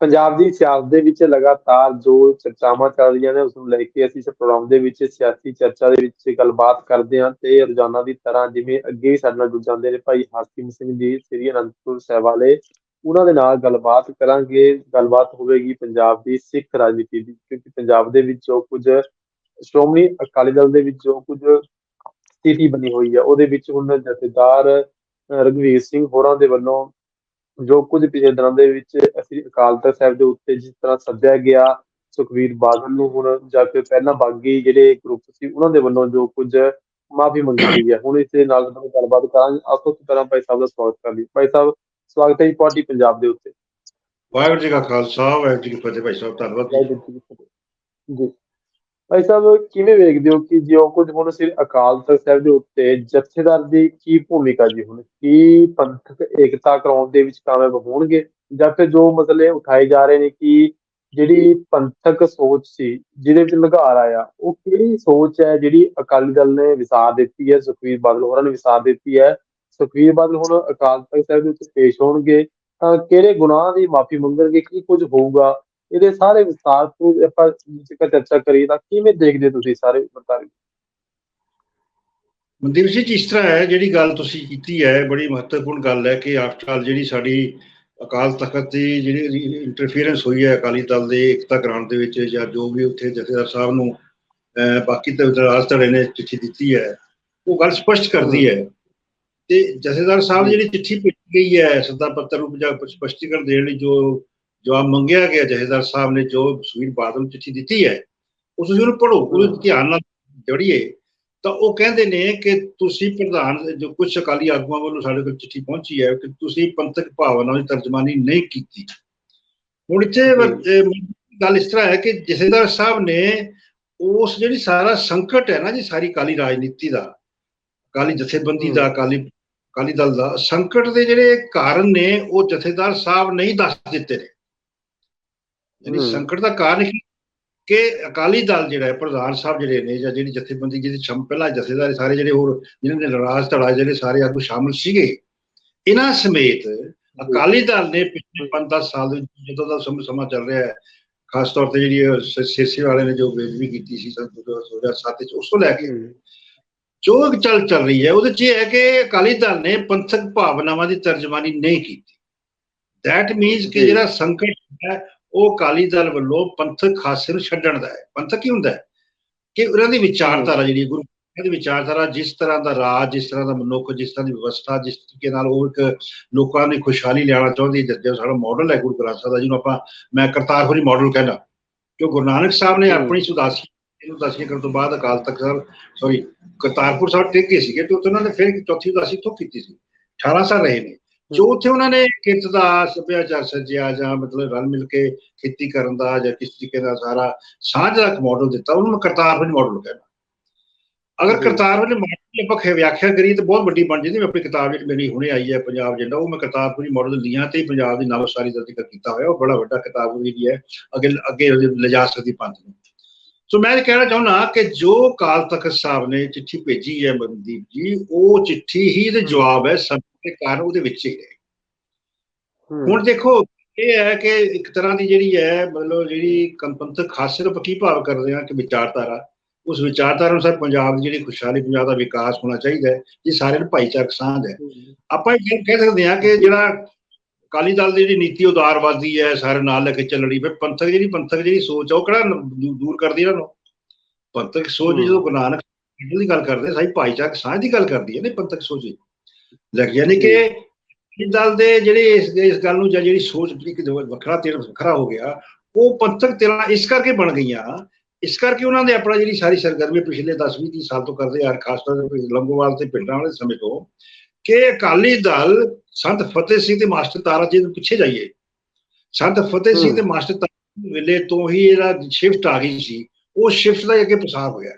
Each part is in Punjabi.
ਪੰਜਾਬ ਦੀ ਸਿਆਸਤ ਦੇ ਵਿੱਚ ਲਗਾਤਾਰ ਜੋ ਚਰਚਾਵਾਂ ਚੱਲ ਰਹੀਆਂ ਨੇ ਉਸ ਨੂੰ ਲੈ ਕੇ ਅਸੀਂ ਇਸ ਪ੍ਰੋਗਰਾਮ ਦੇ ਵਿੱਚ ਸਿਆਸੀ ਚਰਚਾ ਦੇ ਵਿੱਚ ਗੱਲਬਾਤ ਕਰਦੇ ਹਾਂ ਤੇ ਰੋਜ਼ਾਨਾ ਦੀ ਤਰ੍ਹਾਂ ਜਿਵੇਂ ਅੱਗੇ ਹੀ ਸਾਡੇ ਨਾਲ ਜੁੜ ਜਾਂਦੇ ਨੇ ਭਾਈ ਹਾਸਿਮ ਸਿੰਘ ਜੀ ਸ੍ਰੀ ਅਨੰਦਪੁਰ ਸਾਹਿਬ ਵਾਲੇ ਉਹਨਾਂ ਦੇ ਨਾਲ ਗੱਲਬਾਤ ਕਰਾਂਗੇ। ਗੱਲਬਾਤ ਹੋਵੇਗੀ ਪੰਜਾਬ ਦੀ ਸਿੱਖ ਰਾਜਨੀਤੀ ਦੀ ਕਿਉਂਕਿ ਪੰਜਾਬ ਦੇ ਵਿੱਚ ਜੋ ਕੁਝ ਸ਼੍ਰੋਮਣੀ ਅਕਾਲੀ ਦਲ ਦੇ ਵਿੱਚ ਜੋ ਕੁਝ ਸਥਿਤੀ ਬਣੀ ਹੋਈ ਹੈ ਉਹਦੇ ਵਿੱਚ ਹੁਣ ਜਥੇਦਾਰ ਅਹ, ਰਘਵੀਰ ਸਿੰਘ ਹੋਰਾਂ ਦੇ ਵੱਲੋਂ ਜੋ ਕੁਝ ਪਿਛਲੇ ਦਿਨਾਂ ਦੇ ਵਿੱਚ ਅਸੀਂ ਅਕਾਲ ਤਖਤ ਸਾਹਿਬ ਦੇ ਉੱਤੇ ਜਿਸ ਤਰ੍ਹਾਂ ਸੱਦਿਆ ਗਿਆ ਸੁਖਵੀਰ ਬਾਦਲ ਨੂੰ ਹੁਣ ਜਾਂ ਫਿਰ ਪਹਿਲਾਂ ਬਾਗੀ ਜਿਹੜੇ ਗਰੁੱਪ ਸੀ ਉਹਨਾਂ ਦੇ ਵੱਲੋਂ ਜੋ ਕੁਝ ਮਾਫੀ ਮੰਗੀ ਗਈ ਹੈ। ਹੁਣ ਇਸ ਦੇ ਨਾਲ ਤੁਹਾਨੂੰ ਗੱਲਬਾਤ ਕਰਾਂਗੇ। ਆਪੋ ਤੋਂ ਪਹਿਲਾਂ ਭਾਈ ਸਾਹਿਬ ਦਾ ਸਵਾਗਤ ਕਰ ਲਈ ਭਾਈ ਸਾਹਿਬ ਸਵਾਗਤ ਹੈ ਜੀ ਪਾਰਟੀ ਪੰਜਾਬ ਦੇ ਉੱਤੇ। ਵਾਹਿਗੁਰੂ ਜੀ ਕਾ ਖਾਲਸਾ ਵਾਹਿਗੁਰੂ ਜੀ ਕੀ ਫਤਿਹ ਭਾਈ ਸਾਹਿਬ ਧੰਨਵਾਦ ਜੀ। ਭਾਈ ਸਾਹਿਬ, ਕਿਵੇਂ ਵੇਖਦੇ ਹੋ ਕਿ ਜੋ ਕੁਝ ਹੁਣ ਸ੍ਰੀ ਅਕਾਲ ਤਖਤ ਸਾਹਿਬ ਦੇ ਉੱਤੇ ਜਥੇਦਾਰ ਦੀ ਕੀ ਭੂਮਿਕਾ ਜੀ ਹੁਣ? ਕੀ ਪੰਥਕ ਏਕਤਾ ਕਰਾਉਣ ਦੇ ਵਿੱਚ ਕਾਮਯਾਬ ਹੋਣਗੇ? ਜਾਂ ਫਿਰ ਜੋ ਮਸਲੇ ਉਠਾਏ ਜਾ ਰਹੇ ਨੇ, ਕਿ ਜਿਹੜੀ ਪੰਥਕ ਸੋਚ ਸੀ, ਜਿਹਦੇ ਵਿੱਚ ਲਗਾਰ ਆਇਆ, ਉਹ ਕਿਹੜੀ ਸੋਚ ਹੈ ਜਿਹੜੀ ਅਕਾਲੀ ਦਲ ਨੇ ਵਿਸਾਰ ਦਿੱਤੀ ਹੈ, ਸੁਖਵੀਰ ਬਾਦਲ ਹੋਰਾਂ ਨੇ ਵਿਸਾਰ ਦਿੱਤੀ ਹੈ? ਸੁਖਵੀਰ ਬਾਦਲ ਹੁਣ ਅਕਾਲ ਤਖਤ ਸਾਹਿਬ ਦੇ ਉੱਤੇ ਪੇਸ਼ ਹੋਣਗੇ, ਤਾਂ ਕਿਹੜੇ ਗੁਨਾਹ ਦੀ ਮਾਫੀ ਮੰਗਣਗੇ, ਕੀ ਕੁਝ ਹੋਊਗਾ? ਇਹਦੇ ਸਾਰੇ ਵਿਸਤਾਰ ਤੋਂ ਆਪਾਂ ਜੇਕਰ ਚਰਚਾ ਕਰੀਏ ਤਾਂ ਕਿਵੇਂ ਦੇਖਦੇ ਤੁਸੀਂ ਸਾਰੇ ਵਰਤਾਰੇ? ਮਨਦੀਪ ਜੀ, ਜਿਸ ਤਰ੍ਹਾਂ ਹੈ, ਜਿਹੜੀ ਗੱਲ ਤੁਸੀਂ ਕੀਤੀ ਹੈ, ਬੜੀ ਮਹੱਤਵਪੂਰਨ ਗੱਲ ਹੈ ਕਿ ਆਫਟਰ ਜਿਹੜੀ ਸਾਡੀ ਅਕਾਲ ਤਖਤ ਦੀ ਜਿਹੜੀ ਇੰਟਰਫੀਰੈਂਸ ਹੋਈ ਹੈ ਅਕਾਲੀ ਦਲ ਦੇ ਇਕਤਾ ਕਰਾਉਣ ਦੇ ਵਿੱਚ ਜਾਂ ਜੋ ਵੀ ਉੱਥੇ ਜਥੇਦਾਰ ਸਾਹਿਬ ਨੂੰ ਬਾਕੀ ਤੇ ਰਾਜ ਧੜੇ ਨੇ, ਚਿੱਠੀ ਦਿੱਤੀ ਹੈ, ਉਹ ਗੱਲ ਸਪਸ਼ਟ ਕਰਦੀ ਹੈ। ਤੇ ਜਥੇਦਾਰ ਸਾਹਿਬ ਜਿਹੜੀ ਚਿੱਠੀ ਭੇਜੀ ਗਈ ਹੈ, ਸੱਦਾ ਪੱਤਰ ਨੂੰ ਸਪਸ਼ਟੀਕਰਨ ਦੇਣ ਲਈ ਜੋ ਜਵਾਬ ਮੰਗਿਆ ਗਿਆ ਜਥੇਦਾਰ ਸਾਹਿਬ ਨੇ ਜੋ ਸੁਖਬੀਰ ਬਾਦਲ ਚਿੱਠੀ ਦਿੱਤੀ ਹੈ ਉਸ ਨੂੰ ਉਹਨੂੰ ਪੜੋ ਉਹਨੂੰ ਧਿਆਨ ਨਾਲ ਜੜੀਏ ਤਾਂ ਉਹ ਕਹਿੰਦੇ ਨੇ ਕਿ ਤੁਸੀਂ ਪ੍ਰਧਾਨ ਜੋ ਕੁਝ ਅਕਾਲੀ ਆਗੂਆਂ ਵੱਲੋਂ ਸਾਡੇ ਕੋਲ ਚਿੱਠੀ ਪਹੁੰਚੀ ਹੈ ਕਿ ਤੁਸੀਂ ਪੰਥਕ ਭਾਵਨਾ ਦੀ ਤਰਜਮਾਨੀ ਨਹੀਂ ਕੀਤੀ। ਹੁਣ ਇੱਥੇ ਗੱਲ ਇਸ ਤਰ੍ਹਾਂ ਹੈ ਕਿ ਜਥੇਦਾਰ ਸਾਹਿਬ ਨੇ ਉਸ ਜਿਹੜੀ ਸਾਰਾ ਸੰਕਟ ਹੈ ਨਾ ਜੀ ਸਾਰੀ ਕਾਲੀ ਰਾਜਨੀਤੀ ਦਾ ਅਕਾਲੀ ਜਥੇਬੰਦੀ ਦਾ ਅਕਾਲੀ ਅਕਾਲੀ ਦਲ ਦਾ ਸੰਕਟ ਦੇ ਜਿਹੜੇ ਕਾਰਨ ਨੇ ਉਹ ਜਥੇਦਾਰ ਸਾਹਿਬ ਨਹੀਂ ਦੱਸ ਦਿੱਤੇ ਨੇ। ਹਮ। ਸੰਕਟ ਦਾ ਕਾਰਨ ਕੀ ਕਿ ਅਕਾਲੀ ਦਲ ਜਿਹੜਾ ਹੈ ਪ੍ਰਧਾਨ ਸਾਹਿਬ ਜਿਹੜੇ ਨੇ ਜਾਂ ਜਿਹੜੀ ਜਥੇਬੰਦੀ ਜਿਹਦੇ ਸ਼ਮ ਪਹਿਲਾਂ ਜਥੇਦਾਰ ਸਾਰੇ ਜਿਹੜੇ ਹੋਰ ਜਿਨ੍ਹਾਂ ਦੇ ਨਾਰਾਜ਼ ਧੜਾ ਜਿਹੜੇ ਸਾਰੇ ਆਗੂ ਸ਼ਾਮਲ ਸੀਗੇ ਇਹਨਾਂ ਸਮੇਤ ਅਕਾਲੀ ਦਲ ਨੇ ਪਿਛਲੇ 5-10 ਸਾਲ ਦੇ ਜਦੋਂ ਦਾ ਸਮ- ਸਮਾਂ ਚੱਲ ਰਿਹਾ ਹੈ ਖਾਸ ਤੌਰ ਤੇ ਜਿਹੜੀ ਸਿਰਸੀ ਵਾਲੇ ਨੇ ਜੋ ਬੇਦਬੀ ਕੀਤੀ ਸੀ ਸੰਨ 2007 ਚ ਉਸ ਤੋਂ ਲੈ ਕੇ ਜੋ ਇੱਕ ਚੱਲ ਚੱਲ ਰਹੀ ਹੈ ਉਹਦੇ ਚ ਇਹ ਹੈ ਕਿ ਅਕਾਲੀ ਦਲ ਨੇ ਪੰਥਕ ਭਾਵਨਾਵਾਂ ਦੀ ਤਰਜਮਾਨੀ ਨਹੀਂ ਕੀਤੀ ਦੈਟ ਮੀਨਸ ਕਿ। ਜਿਹੜਾ ਸੰਕਟ ਹੈ ਉਹ ਅਕਾਲੀ ਦਲ ਵੱਲੋਂ ਪੰਥਕ ਖਾਸੇ ਨੂੰ ਛੱਡਣ ਦਾ ਹੈ। ਪੰਥਕ ਕੀ ਹੁੰਦਾ ਹੈ? ਕਿ ਉਹਨਾਂ ਦੀ ਵਿਚਾਰਧਾਰਾ ਜਿਹੜੀ ਗੁਰੂ ਗ੍ਰੰਥ ਦੀ ਵਿਚਾਰਧਾਰਾ ਜਿਸ ਤਰ੍ਹਾਂ ਦਾ ਰਾਜ ਜਿਸ ਤਰ੍ਹਾਂ ਦਾ ਮਨੁੱਖ ਜਿਸ ਤਰ੍ਹਾਂ ਦੀ ਵਿਵਸਥਾ ਜਿਸ ਤਰੀਕੇ ਨਾਲ ਉਹ ਇੱਕ ਲੋਕਾਂ ਦੀ ਖੁਸ਼ਹਾਲੀ ਲਿਆਉਣਾ ਚਾਹੁੰਦੀ ਹੈ ਜਿਹੜਾ ਸਾਡਾ ਮਾਡਲ ਹੈ ਗੁਰੂ ਗ੍ਰੰਥ ਸਾਹਿਬ ਦਾ ਜਿਹਨੂੰ ਆਪਾਂ ਮੈਂ ਕਰਤਾਰਪੁਰੀ ਮਾਡਲ ਕਹਿੰਦਾ। ਕਿ ਗੁਰੂ ਨਾਨਕ ਸਾਹਿਬ ਨੇ। ਆਪਣੀ ਸੁਦਾਸੀ ਇਹਨੂੰ ਉਦਾਸੀ ਕਰਨ ਤੋਂ ਬਾਅਦ ਅਕਾਲ ਤਖਤ ਸਾਹਿਬ ਸੌਰੀ ਕਰਤਾਰਪੁਰ ਸਾਹਿਬ ਟਿਕ ਗਏ ਸੀਗੇ ਤੇ ਉਹਨਾਂ ਨੇ ਫਿਰ ਚੌਥੀ ਉਦਾਸੀ ਤੋਂ ਕੀਤੀ ਸੀ। 18 ਸਾਲ ਰਹੇ ਨੇ। ਜੋ ਉੱਥੇ ਉਹਨਾਂ ਨੇ ਕਿਰਤ ਦਾ ਸੱਭਿਆਚਾਰ ਸੱਜਿਆ ਜਾਂ ਮਤਲਬ ਰਲ ਮਿਲ ਕੇ ਖੇਤੀ ਕਰਨ ਦਾ ਜਾਂ ਕਿਸ ਤਰੀਕੇ ਦਾ ਸਾਰਾ ਸਾਂਝ ਮਾਡਲ ਦਿੱਤਾ ਉਹਨੂੰ ਮੈਂ ਕਰਤਾਰਪੁਰ ਮਾਡਲ ਕਹਿੰਦਾ ਅਗਰ। ਕਰਤਾਰਪੁਰ ਮਾਡਲ ਦੀ ਆਪਾਂ ਖੇ- ਵਿਆਖਿਆ ਕਰੀਏ ਤਾਂ ਬਹੁਤ ਵੱਡੀ ਬਣ ਜਾਂਦੀ ਮੈਂ ਆਪਣੀ ਕਿਤਾਬ ਜਿਹੜੀ ਮੇਰੀ ਹੁਣੇ ਆਈ ਹੈ ਪੰਜਾਬ ਜਿਹੜਾ ਉਹ ਮੈਂ ਕਰਤਾਰਪੁਰੀ ਮਾਡਲ ਲੀਆਂ ਤੇ ਪੰਜਾਬ ਦੀ ਨਵਸਾਰੀ ਦਾ ਜ਼ਿਕਰ ਕੀਤਾ ਹੋਇਆ ਉਹ ਬੜਾ ਵੱਡਾ ਕਿਤਾਬ ਜਿਹੜੀ ਹੈ ਅੱਗੇ ਅੱਗੇ ਲਿਜਾ ਸਕਦੀ ਪੰਥ ਨੂੰ ਸੋ ਮੈਂ ਇਹ ਕਹਿਣਾ ਚਾਹੁੰਦਾ ਕਿ ਜੋ ਕਾਲ ਤਖਤ ਸਾਹਿਬ ਨੇ ਚਿੱਠੀ ਭੇਜੀ ਹੈ ਮਨਦੀਪ ਜੀ ਉਹ ਚਿੱਠੀ ਹੀ ਦੇ ਜਵਾਬ ਹੈ ਸਭ ਦੇ ਕਾਰਨ ਉਹਦੇ ਵਿੱਚ ਹੀ ਹੈ। ਹੁਣ ਦੇਖੋ ਇਹ ਹੈ ਕਿ ਇੱਕ ਤਰ੍ਹਾਂ ਦੀ ਜਿਹੜੀ ਹੈ ਮਤਲਬ ਜਿਹੜੀ ਕੰਪੰਥਕ ਖਾਸੀਅਤ ਆਪਾਂ ਕੀ ਭਾਵ ਕਰਦੇ ਹਾਂ ਕਿ ਵਿਚਾਰਧਾਰਾ ਉਸ ਵਿਚਾਰਧਾਰਾ ਅਨੁਸਾਰ ਪੰਜਾਬ ਦੀ ਜਿਹੜੀ ਖੁਸ਼ਹਾਲੀ ਪੰਜਾਬ ਦਾ ਵਿਕਾਸ ਹੋਣਾ ਚਾਹੀਦਾ ਹੈ ਇਹ ਸਾਰਿਆਂ ਨੂੰ ਭਾਈਚਾਰਕ ਸਾਂਝ ਹੈ। ਆਪਾਂ ਇਹ ਕਹਿ ਸਕਦੇ ਹਾਂ ਕਿ ਜਿਹੜਾ ਅਕਾਲੀ ਦਲ ਦੀ ਜਿਹੜੀ ਨੀਤੀ ਉਦਾਰਵਾਦੀ ਹੈ ਸਾਰੇ ਨਾਲ ਲੈ ਕੇ ਚੱਲਣੀ ਫਿਰ ਪੰਥਕ ਜਿਹੜੀ ਪੰਥਕ ਜਿਹੜੀ ਸੋਚ ਆ ਉਹ ਕਿਹੜਾ ਦੂਰ ਕਰਦੀ ਇਹਨਾਂ ਨੂੰ ਪੰਥਕ ਸੋਚ। ਜਦੋਂ ਗੁਰੂ ਨਾਨਕ ਦੀ ਗੱਲ ਕਰਦੇ ਸਾਈ ਭਾਈਚਾਰਕ ਸਾਂਝ ਦੀ ਗੱਲ ਕਰਦੀ ਹੈ ਨੇ ਪੰਥਕ ਸੋਚ। ਲੱਗ ਯਾਨੀ ਕਿ ਅਕਾਲੀ ਦਲ ਦੇ ਜਿਹੜੇ ਇਸ ਇਸ ਗੱਲ ਨੂੰ ਜਾਂ ਜਿਹੜੀ ਸੋਚ ਇੱਕ ਵੱਖਰਾ ਤੇਰ ਵੱਖਰਾ ਹੋ ਗਿਆ ਉਹ ਪੰਥਕ ਤੇਰਾਂ ਇਸ ਕਰਕੇ ਬਣ ਗਈਆਂ ਇਸ ਕਰਕੇ ਉਹਨਾਂ ਦੇ ਆਪਣਾ ਜਿਹੜੀ ਸਾਰੀ ਸਰਗਰਮੀ ਪਿਛਲੇ 10 20 ਸਾਲ ਤੋਂ ਕਰਦੇ ਆ ਖਾਸ ਤੌਰ ਤੇ ਲੰਗੋਵਾਲ ਤੇ ਪਿੰਡਾਂ ਵਾਲੇ ਸਮੇਂ ਤੋਂ ਕਿ ਅਕਾਲੀ ਦਲ ਸੰਤ ਫਤਿਹ ਸਿੰਘ ਤੇ ਮਾਸਟਰ ਤਾਰਾ ਜੀ ਦੇ ਪਿੱਛੇ ਜਾਈਏ। ਸੰਤ ਫਤਿਹ ਸਿੰਘ। ਤੇ ਮਾਸਟਰ ਤਾਰਾ ਵੇਲੇ ਤੋਂ ਹੀ ਇਹਦਾ ਸ਼ਿਫਟ ਆ ਗਈ ਸੀ। ਉਹ ਸ਼ਿਫਟ ਦਾ ਅੱਗੇ ਪ੍ਰਸਾਰ ਹੋਇਆ।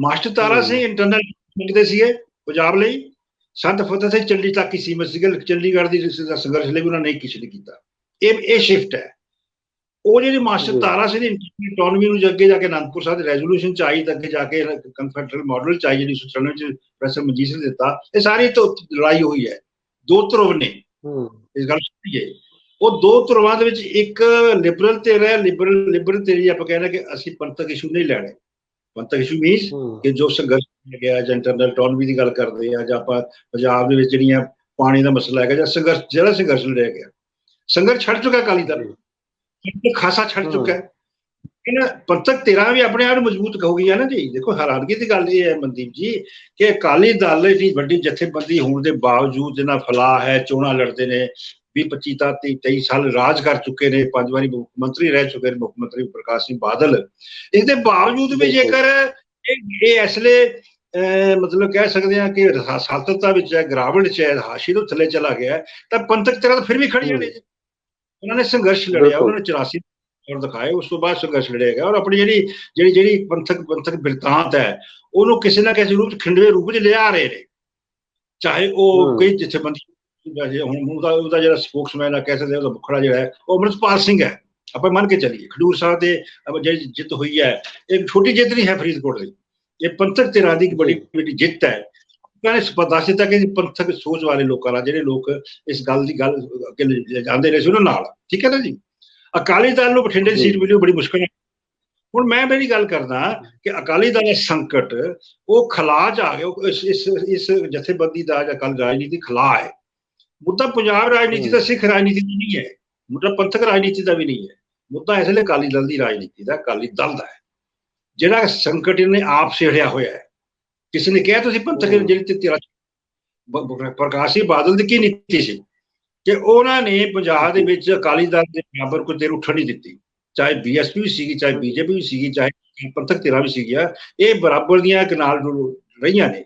ਮਾਸਟਰ ਤਾਰਾ। ਸਿੰਘ ਇੰਟਰਨਲ ਮੰਗਦੇ ਸੀਗੇ ਪੰਜਾਬ ਲਈ। ਸੰਤ ਫਤਿਹ ਸਿੰਘ ਚੰਡੀ ਤੱਕ ਹੀ ਸੀਮਤ ਸੀਗੇ ਚੰਡੀਗੜ੍ਹ ਦੀ ਸੰਘਰਸ਼ ਲਈ ਉਹਨਾਂ ਨੇ ਕਿਸੇ ਨੇ ਕੀਤਾ। ਇਹ ਇਹ ਸ਼ਿਫਟ ਹੈ। ਉਹ ਜਿਹੜੀ ਮਾਸਟਰ। ਤਾਰਾ ਸਿੰਘ ਦੀ ਇਕਨੋਮੀ ਨੂੰ ਅੱਗੇ ਜਾ ਕੇ ਅਨੰਦਪੁਰ ਸਾਹਿਬ ਦੇ ਰੈਜ਼ੋਲੂਸ਼ਨ ਚ ਆਈ ਤਾਂ ਅੱਗੇ ਜਾ ਕੇ ਕਨਫੈਡਰਲ ਮਾਡਲ ਚ ਆਈ ਜਿਹੜੀ 1994 ਚ ਪ੍ਰੈਸਰ ਮਨਜੀਤ ਸਿੰਘ ਨੇ ਦਿੱਤਾ। ਇਹ ਸਾਰੀ ਤੋਂ ਲੜਾਈ ਹੋਈ ਹੈ। ਦੋ ਧਰੁਵ ਨੇ। ਇਸ ਗੱਲ ਸਮਝੀਏ। ਉਹ ਦੋ ਧਿਰਾਂ ਦੇ ਵਿੱਚ ਇੱਕ ਲਿਬਰਲ ਧਿਰ ਹੈ ਲਿਬਰਲ ਲਿਬਰਲ ਧਿਰ ਆਪਾਂ ਕਹਿੰਦੇ ਕਿ ਅਸੀਂ ਪੰਥਕ ਇਸ਼ੂ ਨਹੀਂ ਲੈਣੇ। ਪੰਥਕ ਇਸ਼ੂ ਮੀਨਸ ਹੂੰ। ਕਿ ਜੋ ਸੰਘਰਸ਼ ਗਿਆ ਜਾਂ ਇੰਟਰਨਲ ਆਟੋਨਮੀ ਦੀ ਗੱਲ ਕਰਦੇ ਆ ਜਾਂ ਆਪਾਂ ਪੰਜਾਬ ਦੇ ਵਿੱਚ ਜਿਹੜੀਆਂ ਪਾਣੀ ਦਾ ਮਸਲਾ ਹੈਗਾ ਜਾਂ ਸੰਘਰਸ਼ ਜਿਹੜਾ ਸੰਘਰਸ਼ ਲੜਿਆ ਗਿਆ ਸੰਘਰਸ਼ ਛੱਡ ਚੁੱਕਾ ਅਕਾਲੀ ਦਲ। ਖਾਸਾ ਛੱਡ ਚੁੱਕਾ। ਹੈ ਇਹਨਾਂ ਪੰਥਕ ਧਿਰਾਂ ਵੀ ਆਪਣੇ ਆਪ ਨੂੰ ਮਜ਼ਬੂਤ ਹੋ ਗਈਆਂ ਨਾ ਜੀ ਦੇਖੋ ਹੈਰਾਨਗੀ ਦੀ ਗੱਲ ਇਹ ਹੈ ਮਨਦੀਪ ਜੀ ਕਿ ਅਕਾਲੀ ਦਲ ਦੀ ਵੱਡੀ ਜਥੇਬੰਦੀ ਹੋਣ ਦੇ ਬਾਵਜੂਦ ਇਹਨਾਂ ਫਲਾਹ ਹੈ ਚੋਣਾਂ ਲੜਦੇ ਨੇ 20 25 ਤਾਂ 23 ਸਾਲ ਰਾਜ ਕਰ ਚੁੱਕੇ ਨੇ ਪੰਜ ਵਾਰੀ ਮੁੱਖ ਮੰਤਰੀ ਰਹਿ ਚੁੱਕੇ ਨੇ ਮੁੱਖ ਮੰਤਰੀ ਪ੍ਰਕਾਸ਼ ਸਿੰਘ ਬਾਦਲ ਇਸ ਦੇ ਬਾਵਜੂਦ ਵੀ। ਜੇਕਰ ਇਹ ਇਹ ਅਸਲੇ ਮਤਲਬ ਕਹਿ ਸਕਦੇ ਹਾਂ ਕਿ ਸਾਲਤਤਾ ਵਿੱਚ ਹੈ ਗਰਾਵਣ ਚ ਹੈ ਹਾਸ਼ੀ ਤੋਂ ਥੱਲੇ ਚਲਾ ਗਿਆ ਤਾਂ ਪੰਥਕ ਧਿਰਾਂ ਤਾਂ ਫਿਰ ਵੀ ਖੜੀਆਂ ਨੇ ਜੀ। ਉਹਨਾਂ ਨੇ ਸੰਘਰਸ਼ ਲੜਿਆ। ਉਹਨਾਂ ਨੇ 84 ਔਰ ਦਿਖਾਏ ਉਸ ਤੋਂ ਬਾਅਦ ਸੰਘਰਸ਼ ਲੜਿਆ ਗਿਆ ਔਰ ਆਪਣੀ ਜਿਹੜੀ ਜਿਹੜੀ ਜਿਹੜੀ ਪੰਥਕ ਪੰਥਕ ਬਿਰਤਾਂਤ ਹੈ ਉਹਨੂੰ ਕਿਸੇ ਨਾ ਕਿਸੇ ਰੂਪ ਚ ਖਿੰਡਵੇ ਰੂਪ ਚ ਲਿਆ ਰਹੇ ਨੇ। ਚਾਹੇ ਉਹ। ਕਈ ਜਥੇਬੰਦੀ ਹੁਣ ਉਹਦਾ ਉਹਦਾ ਜਿਹੜਾ ਸਪੋਕਸਮੈਨ ਆ ਕਹਿ ਸਕਦੇ ਉਹਦਾ ਮੁਖੜਾ ਜਿਹੜਾ ਹੈ ਉਹ ਅਮਰਤਪਾਲ ਸਿੰਘ ਹੈ। ਆਪਾਂ ਮੰਨ ਕੇ ਚੱਲੀਏ ਖਡੂਰ ਸਾਹਿਬ ਦੇ ਜਿਹੜੀ ਜਿੱਤ ਹੋਈ ਹੈ ਇਹ ਛੋਟੀ ਜਿੱਤ ਨਹੀਂ ਹੈ ਫਰੀਦਕੋਟ ਦੀ। ਇਹ ਪੰਥਕ ਧਿਰਾਂ ਦੀ ਇੱਕ ਬੜੀ ਵੱਡੀ ਜਿੱਤ ਹੈ। ਨੇ ਸਪਸ਼ਟ ਦਿੱਤਾ ਕਿ ਪੰਥਕ ਸੋਚ ਵਾਲੇ ਲੋਕਾਂ ਨਾਲ ਜਿਹੜੇ ਲੋਕ ਇਸ ਗੱਲ ਦੀ ਗੱਲ ਅੱਗੇ ਜਾਂਦੇ ਰਹੇ ਸੀ ਉਹਨਾਂ ਨਾਲ। ਠੀਕ ਹੈ ਨਾ ਜੀ? ਅਕਾਲੀ ਦਲ ਨੂੰ ਬਠਿੰਡੇ ਦੀ ਸੀਟ ਮਿਲੀ ਬੜੀ ਮੁਸ਼ਕਲ ਹੈ ਹੁਣ ਮੈਂ ਮੇਰੀ ਗੱਲ ਕਰਦਾ ਕਿ ਅਕਾਲੀ ਦਲ ਦਾ ਸੰਕਟ ਉਹ ਖਲਾ ਚ ਆ ਗਿਆ ਇਸ ਇਸ ਇਸ ਜਥੇਬੰਦੀ ਦਾ ਜਾਂ ਕੱਲ ਰਾਜਨੀਤੀ ਖਲਾ ਹੈ। ਮੁੱਦਾ ਪੰਜਾਬ ਰਾਜਨੀਤੀ ਦਾ ਸਿੱਖ ਰਾਜਨੀਤੀ ਦਾ ਨਹੀਂ ਹੈ। ਮੁੱਦਾ ਪੰਥਕ ਰਾਜਨੀਤੀ ਦਾ ਵੀ ਨਹੀਂ ਹੈ। ਮੁੱਦਾ ਇਸ ਲਈ ਅਕਾਲੀ ਦਲ ਦੀ ਰਾਜਨੀਤੀ ਦਾ ਅਕਾਲੀ ਦਲ ਦਾ ਹੈ। ਜਿਹੜਾ ਸੰਕਟ ਇਹਨੇ ਆਪ ਛੇੜਿਆ ਹੋਇਆ ਹੈ। ਕਿਸੇ ਨੇ ਕਿਹਾ ਤੁਸੀਂ ਪੰਥਕ। ਜਿਹੜੀ ਤੇ ਤੇਰਾ ਪ੍ਰਕਾਸ਼ ਬਾਦਲ ਦੀ ਕੀ ਨੀਤੀ ਸੀ? ਕਿ ਉਹਨਾਂ ਨੇ ਪੰਜਾਬ ਦੇ ਵਿੱਚ ਅਕਾਲੀ ਦਲ ਦੇ ਬਰਾਬਰ ਕੋਈ ਦੇਰ ਉੱਠਣ ਨਹੀਂ ਦਿੱਤੀ। ਚਾਹੇ ਬੀਐਸਪੀ ਵੀ ਸੀਗੀ ਚਾਹੇ ਬੀਜੇਪੀ ਵੀ ਸੀਗੀ ਚਾਹੇ ਪੰਥਕ ਧਿਰਾਂ ਵੀ ਸੀਗੀਆਂ ਇਹ ਬਰਾਬਰ ਦੀਆਂ ਇੱਕ ਨਾਲ ਰਹੀਆਂ ਨੇ।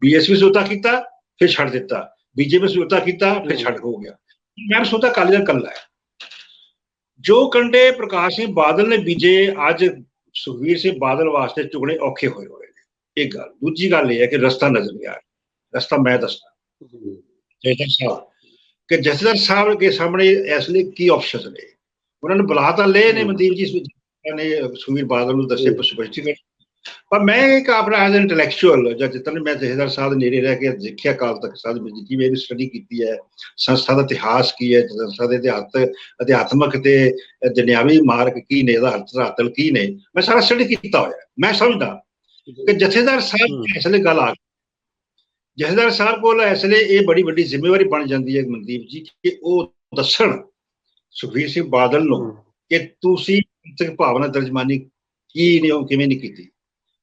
ਬੀਐਸਪੀ ਸੋਤਾ ਕੀਤਾ ਫਿਰ ਛੱਡ ਦਿੱਤਾ। ਬੀਜੇਪੀ ਸੋਤਾ ਕੀਤਾ ਫਿਰ ਛੱਡ ਹੋ ਗਿਆ। ਮੈਂ ਸੋਚਦਾ ਅਕਾਲੀ ਦਲ ਕੱਲਾ ਹੈ। ਜੋ ਕੰਡੇ ਪ੍ਰਕਾਸ਼ ਸਿੰਘ ਬਾਦਲ ਨੇ ਬੀਜੇ ਅੱਜ ਸੁਖਵੀਰ ਸਿੰਘ ਬਾਦਲ ਵਾਸਤੇ ਚੁਗਣੇ ਔਖੇ ਹੋਏ ਹੋਏ ਨੇ। ਇੱਕ ਗੱਲ। ਦੂਜੀ ਗੱਲ ਇਹ ਹੈ ਕਿ ਰਸਤਾ ਨਜ਼ਰ ਨਹੀਂ ਆ ਰਿਹਾ। ਰਸਤਾ ਮੈਂ ਦੱਸਦਾ। ਜੈਸਰ ਸਾਹਿਬ ਕਿ ਜਸਦਰ ਸਾਹਿਬ ਦੇ ਸਾਹਮਣੇ ਇਸ ਲਈ ਕੀ ਆਪਸ਼ਨਸ ਨੇ ਉਹਨਾਂ ਨੇ ਬੁਲਾ ਤਾਂ ਲਏ ਨੇ। ਮਨਦੀਪ ਜੀ ਨੇ ਸੁਖਵੀਰ ਬਾਦਲ ਨੂੰ ਦੱਸੇ। ਸਪਸ਼ਟੀਕਰਨ ਪਰ ਮੈਂ ਇੱਕ ਆਪਣਾ ਐਜ਼ ਇੰਟੈਲੈਕਚੁਅਲ ਜਾਂ ਜਿੱਤਨ ਮੈਂ ਜਹੇਦਾਰ ਸਾਹਿਬ ਦੇ ਨੇੜੇ ਰਹਿ ਕੇ ਦੇਖਿਆ ਕਾਲ ਤੱਕ ਸਾਹਿਬ ਵਿੱਚ ਜੀ ਮੇਰੀ ਸਟੱਡੀ ਕੀਤੀ ਹੈ ਸੰਸਥਾ ਦਾ ਇਤਿਹਾਸ ਕੀ ਹੈ ਸੰਸਥਾ ਦੇ ਇਤਿਹਾਸ ਅਧਿਆਤਮਕ ਤੇ ਦੁਨਿਆਵੀ ਮਾਰਗ ਕੀ ਨੇ ਇਹਦਾ ਅਰਥ ਧਰਾਤਲ ਕੀ ਨੇ ਮੈਂ ਸਾਰਾ ਸਟੱਡੀ ਕੀਤਾ ਹੋਇਆ ਮੈਂ ਸਮਝਦਾ ਕਿ ਜਥੇਦਾਰ ਸਾਹਿਬ। ਇਸ ਲਈ ਗੱਲ ਆ ਗਈ ਜਥੇਦਾਰ ਸਾਹਿਬ ਕੋਲ ਇਸ ਲਈ ਇਹ ਬੜੀ ਵੱਡੀ ਜ਼ਿੰਮੇਵਾਰੀ ਬਣ ਜਾਂਦੀ ਹੈ ਮਨਦੀਪ ਜੀ ਕਿ ਉਹ ਦੱਸਣ ਸੁਖਵੀਰ ਸਿੰਘ ਬਾਦਲ ਨੂੰ ਕਿ ਤੁਸੀਂ ਪੰਥਕ ਭਾਵਨਾ ਤਰਜਮਾਨੀ ਕੀ ਨੇ ਉਹ ਕਿਵੇਂ ਨਹੀਂ ਕੀਤੀ।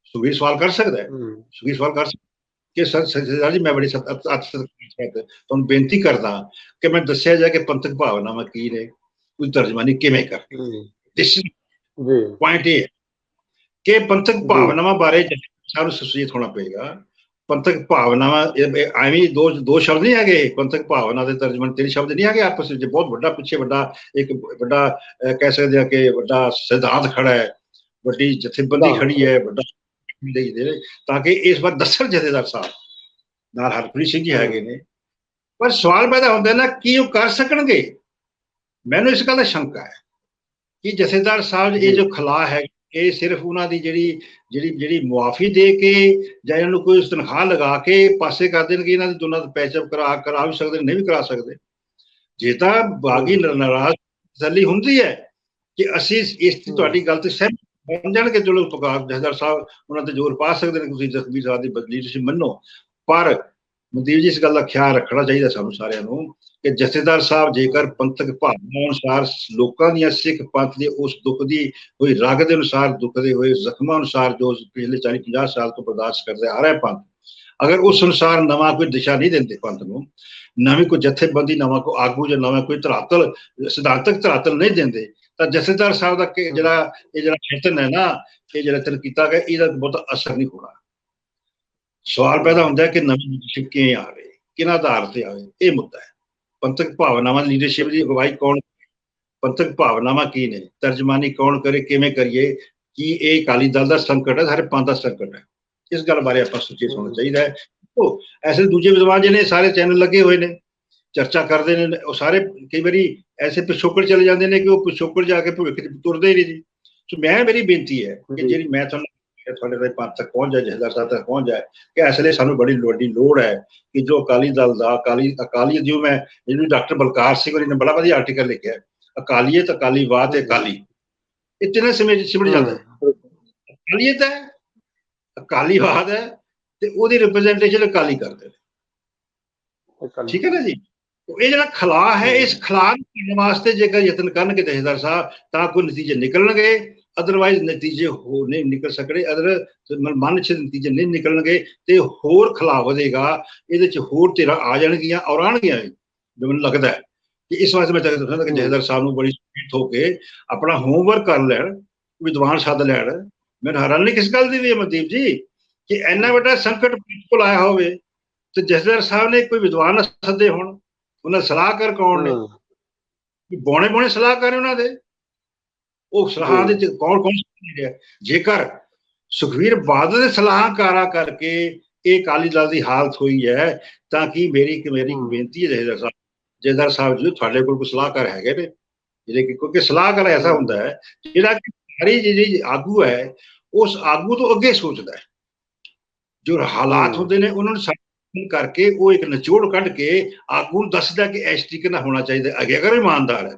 ਸੁਖਵੀਰ ਸਵਾਲ ਕਰ ਸਕਦਾ ਹੈ? ਸੁਖੀ ਸਵਾਲ ਕਰ ਸਕਦਾ ਕਿ ਸਰ ਸਰਦਾਰ ਜੀ ਮੈਂ ਬੜੀ ਤੁਹਾਨੂੰ ਬੇਨਤੀ ਕਰਦਾ ਕਿ ਮੈਂ ਦੱਸਿਆ ਜਾ ਕਿ ਪੰਥਕ ਭਾਵਨਾਵਾਂ ਕੀ ਨੇ ਕੋਈ ਤਰਜਮਾਨੀ ਕਿਵੇਂ ਕਰ। ਦਿਸ ਜੀ। ਪੁਆਇੰਟ ਇਹ ਕਿ ਪੰਥਕ। ਭਾਵਨਾਵਾਂ ਬਾਰੇ ਸਾਨੂੰ ਸੁਚੇਤ ਹੋਣਾ ਪਏਗਾ। ਪੰਥਕ ਭਾਵਨਾਵਾਂ ਐਵੇਂ ਦੋ ਦੋ ਸ਼ਬਦ ਨਹੀਂ ਹੈਗੇ ਪੰਥਕ ਭਾਵਨਾ ਦੇ ਤਰਜਮਾਨ ਤਿੰਨ ਸ਼ਬਦ ਨਹੀਂ ਹੈਗੇ ਆਪਸ ਵਿੱਚ ਬਹੁਤ ਵੱਡਾ ਪਿੱਛੇ ਵੱਡਾ ਇੱਕ ਵੱਡਾ ਕਹਿ ਸਕਦੇ ਆ ਕਿ ਵੱਡਾ ਸਿਧਾਂਤ ਖੜਾ ਹੈ ਵੱਡੀ ਜਥੇਬੰਦੀ। ਖੜੀ ਹੈ ਵੱਡਾ ਦੇ ਦੇ ਤਾਂ ਕਿ ਇਸ ਵਾਰ ਦੱਸਣ ਜਥੇਦਾਰ ਸਾਹਿਬ ਨਾਲ ਹਰਪ੍ਰੀਤ ਸਿੰਘ ਜੀ ਹੈਗੇ ਨੇ। ਪਰ ਸਵਾਲ ਪੈਦਾ ਹੁੰਦਾ ਨਾ ਕੀ ਉਹ ਕਰ ਸਕਣਗੇ? ਮੈਨੂੰ ਇਸ ਗੱਲ ਦਾ ਸ਼ੰਕਾ ਹੈ ਕਿ ਜਥੇਦਾਰ ਸਾਹਿਬ ਇਹ ਜੋ। ਖਲਾ ਹੈ ਇਹ ਸਿਰਫ ਉਹਨਾਂ ਦੀ ਜਿਹੜੀ ਜਿਹੜੀ ਜਿਹੜੀ ਮੁਆਫੀ ਦੇ ਕੇ ਜਾਂ ਇਹਨਾਂ ਨੂੰ ਕੋਈ ਤਨਖਾਹ ਲਗਾ ਕੇ ਪਾਸੇ ਕਰ ਦੇਣਗੇ ਇਹਨਾਂ ਦੇ ਦੋਨਾਂ ਦਾ ਪੈਚਅਪ ਕਰਾ ਕਰਾ ਵੀ ਸਕਦੇ ਨਹੀਂ ਵੀ ਕਰਾ ਸਕਦੇ। ਜੇ ਤਾਂ ਬਾਗੀ ਨਾਰਾਜ਼ ਤਸੱਲੀ ਹੁੰਦੀ ਹੈ ਕਿ ਅਸੀਂ ਇਸ ਦੀ। ਤੁਹਾਡੀ ਗੱਲ ਤੇ ਸਹਿਮਤ ਜਾਣਗੇ ਜੋ ਲੋਕ ਪ੍ਰਕਾਸ਼ ਜਥੇਦਾਰ ਸਾਹਿਬ ਉਹਨਾਂ ਤੇ ਜ਼ੋਰ ਪਾ ਸਕਦੇ ਨੇ ਕਿ ਤੁਸੀਂ ਜ਼ਖਮੀ ਸਾਹਿਬ ਦੀ ਬਦਲੀ ਤੁਸੀਂ ਮੰਨੋ। ਪਰ ਮਨਦੀਪ ਜੀ, ਇਸ ਗੱਲ ਦਾ ਖਿਆਲ ਰੱਖਣਾ ਚਾਹੀਦਾ ਸਾਨੂੰ ਸਾਰਿਆਂ ਨੂੰ ਕਿ ਜਥੇਦਾਰ ਸਾਹਿਬ ਜੇਕਰ ਪੰਥਕ ਭਾਵਨਾ ਅਨੁਸਾਰ ਲੋਕਾਂ ਦੀਆਂ ਸਿੱਖ ਪੰਥ ਦੇ ਉਸ ਦੁੱਖ ਦੀ ਹੋਈ ਰਗ ਦੇ ਅਨੁਸਾਰ ਦੁੱਖ ਦੇ ਹੋਏ ਜ਼ਖਮਾਂ ਅਨੁਸਾਰ ਜੋ ਪਿਛਲੇ 40 50 ਸਾਲ ਤੋਂ ਬਰਦਾਸ਼ਤ ਕਰਦੇ ਆ ਰਿਹਾ ਪੰਥ, ਅਗਰ ਉਸ ਅਨੁਸਾਰ ਨਵਾਂ ਕੋਈ ਦਿਸ਼ਾ ਨਹੀਂ ਦਿੰਦੇ ਪੰਥ ਨੂੰ, ਨਵੀਂ ਕੋਈ ਜਥੇਬੰਦੀ, ਨਵਾਂ ਕੋਈ ਆਗੂ ਜਾਂ ਨਵਾਂ ਕੋਈ ਧਰਾਤਲ, ਸਿਧਾਂਤਕ ਧਰਾਤਲ ਨਹੀਂ ਦਿੰਦੇ, ਤਾਂ ਜਥੇਦਾਰ ਸਾਹਿਬ ਦਾ ਜਿਹੜਾ ਇਹ ਜਿਹੜਾ ਚਿੰਤਨ ਹੈ ਨਾ, ਇਹ ਜਿਹੜਾ ਤਨ ਕੀਤਾ ਗਿਆ, ਇਹਦਾ ਬਹੁਤ ਅਸਰ ਨਹੀਂ ਹੋਣਾ। ਸਵਾਲ ਪੈਦਾ ਹੁੰਦਾ ਹੈ ਕਿ ਨਵੀਂ ਲੀਡਰਸ਼ਿਪ ਕਿਵੇਂ ਆਵੇ ਕਿਹਨਾਂ ਆਧਾਰ ਤੇ ਆਵੇ ਇਹ ਮੁੱਦਾ ਹੈ। ਪੰਥਕ ਭਾਵਨਾਵਾਂ ਲੀਡਰਸ਼ਿਪ ਦੀ ਅਗਵਾਈ ਕੌਣ ਪੰਥਕ ਭਾਵਨਾਵਾਂ ਕੀ ਨੇ? ਤਰਜਮਾਨੀ ਕੌਣ ਕਰੇ ਕਿਵੇਂ ਕਰੀਏ? ਕੀ ਇਹ ਅਕਾਲੀ ਦਲ ਦਾ ਸੰਕਟ ਹੈ ਸਾਰੇ ਪੰਥ ਦਾ ਸੰਕਟ ਹੈ? ਇਸ ਗੱਲ ਬਾਰੇ ਆਪਾਂ ਸੁਚੇਤ ਹੋਣਾ ਚਾਹੀਦਾ ਹੈ। ਉਹ ਐਸੇ ਦੂਜੇ ਵਿਦਵਾਨ ਜਿਹਨੇ ਸਾਰੇ ਚੈਨਲ ਲੱਗੇ ਹੋਏ ਨੇ ਚਰਚਾ ਕਰਦੇ ਨੇ ਉਹ ਸਾਰੇ ਕਈ ਵਾਰੀ ਐਸੇ ਪਿਛੋਕੜ ਚਲੇ ਜਾਂਦੇ ਨੇ ਕਿ ਉਹ ਪਿਛੋਕੜ ਜਾ ਕੇ ਭਵਿੱਖ ਚ ਤੁਰਦੇ ਹੀ ਨਹੀਂ ਜੀ। ਸੋ ਮੈਂ ਮੇਰੀ ਬੇਨਤੀ ਹੈ ਕਿ। ਜਿਹੜੀ ਮੈਂ ਤੁਹਾਨੂੰ ਤੁਹਾਡੇ ਦੇ ਪੰਥ ਤੱਕ ਪਹੁੰਚ ਜਾਏ ਜਥੇਦਾਰ ਸਾਹਿਬ ਤੱਕ ਪਹੁੰਚ ਜਾਏ ਕਿ ਇਸ ਲਈ ਸਾਨੂੰ ਬੜੀ ਵੱਡੀ ਲੋੜ ਹੈ ਕਿ ਜੋ ਅਕਾਲੀ ਦਲ ਦਾ ਅਕਾਲੀ ਅਕਾਲੀ ਜਿਉ ਮੈਂ ਜਿਹਨੂੰ ਡਾਕਟਰ ਬਲਕਾਰ ਸਿੰਘ ਨੇ ਬੜਾ ਵਧੀਆ ਆਰਟੀਕਲ ਲਿਖਿਆ ਅਕਾਲੀਅਤ ਅਕਾਲੀਵਾਦ ਤੇ ਅਕਾਲੀ ਇਹ ਤਿੰਨੇ ਸਮੇਂ ਸਿਮਟ ਜਾਂਦਾ ਹੈ। ਅਕਾਲੀਅਤ ਹੈ ਅਕਾਲੀਵਾਦ ਹੈ ਤੇ ਉਹਦੀ ਰਿਪਰੈਜ਼ੈਂਟੇਸ਼ਨ ਅਕਾਲੀ ਕਰਦੇ ਨੇ। ਠੀਕ ਹੈ ਨਾ ਜੀ? ਇਹ ਜਿਹੜਾ ਖਲਾ ਹੈ ਇਸ ਖਲਾ ਨੂੰ ਕਰਨ ਵਾਸਤੇ ਜੇਕਰ ਯਤਨ ਕਰਨਗੇ ਜਥੇਦਾਰ ਸਾਹਿਬ ਤਾਂ ਕੋਈ ਨਤੀਜੇ ਨਿਕਲਣਗੇ। ਅਦਰਵਾਈਜ਼ ਨਤੀਜੇ ਹੋ ਨਹੀਂ ਨਿਕਲ ਸਕਣੇ ਅਦਰ ਮਨ ਚ ਨਤੀਜੇ ਨਹੀਂ ਨਿਕਲਣਗੇ ਤੇ ਹੋਰ ਖਲਾ ਵਧੇਗਾ। ਇਹਦੇ ਚ ਹੋਰ ਤੇਰਾ ਆ ਜਾਣਗੀਆਂ ਔਰ ਆਣਗੀਆਂ ਮੈਨੂੰ ਲੱਗਦਾ ਹੈ ਕਿ ਇਸ ਵਾਸਤੇ ਮੈਂ ਚਾਹੁੰਦਾ ਕਿ ਜਥੇਦਾਰ ਸਾਹਿਬ ਨੂੰ ਬੜੀ ਸਪੀਡ ਹੋ ਕੇ ਆਪਣਾ ਹੋਮਵਰਕ ਕਰ ਲੈਣ ਵਿਦਵਾਨ ਸੱਦ ਲੈਣ। ਮੈਨੂੰ ਹੈਰਾਨ ਨਹੀਂ ਕਿਸ ਗੱਲ ਦੀ ਵੀ ਹੈ ਮਨਦੀਪ ਜੀ? ਕਿ ਇੰਨਾ ਵੱਡਾ ਸੰਕਟ ਕੋਲ ਆਇਆ ਹੋਵੇ ਤੇ ਜਥੇਦਾਰ ਸਾਹਿਬ ਨੇ ਕੋਈ ਵਿਦਵਾਨ ਸੱਦੇ ਹੋਣ। ਉਹਨਾਂ ਸਲਾਹਕਾਰ ਕੌਣ ਨੇ? ਕਿ ਬੋਣੇ ਬੋਣੇ ਸਲਾਹਕਾਰ ਉਹਨਾਂ ਦੇ। ਉਹ ਸਲਾਹਾਂ ਦੇ ਚ ਕੌਣ ਕੌਣ ਰਿਹਾ ਜੇਕਰ ਸੁਖਵੀਰ ਬਾਦਲ ਦੇ ਸਲਾਹਕਾਰਾ ਕਰਕੇ ਇਹ ਅਕਾਲੀ ਦਲ ਦੀ ਹਾਲਤ ਹੋਈ ਹੈ ਤਾਂ ਕੀ ਮੇਰੀ ਮੇਰੀ ਬੇਨਤੀ ਹੈ ਜਥੇਦਾਰ ਸਾਹਿਬ ਜਥੇਦਾਰ ਸਾਹਿਬ ਜੀ ਤੁਹਾਡੇ ਕੋਲ ਕੋਈ ਸਲਾਹਕਾਰ ਹੈਗੇ ਨੇ? ਜਿਹੜੇ ਕਿ ਕਿਉਂਕਿ ਸਲਾਹਕਾਰ ਐਸਾ ਹੁੰਦਾ ਹੈ ਜਿਹੜਾ ਕਿ ਸਾਰੀ ਜਿਹੜੀ ਆਗੂ ਹੈ ਉਸ ਆਗੂ ਤੋਂ ਅੱਗੇ ਸੋਚਦਾ ਹੈ। ਜੋ ਹਾਲਾਤ ਹੁੰਦੇ ਨੇ ਉਹਨਾਂ ਨੂੰ ਸਮਝਣ ਕਰਕੇ ਉਹ ਇੱਕ ਨਿਚੋੜ ਕੱਢ ਕੇ ਆਗੂ ਨੂੰ ਦੱਸਦਾ ਕਿ ਇਸ ਤਰੀਕੇ ਨਾਲ ਹੋਣਾ ਚਾਹੀਦਾ ਹੈ। ਅੱਗੇ ਅਗਰ ਇਮਾਨਦਾਰ ਹੈ।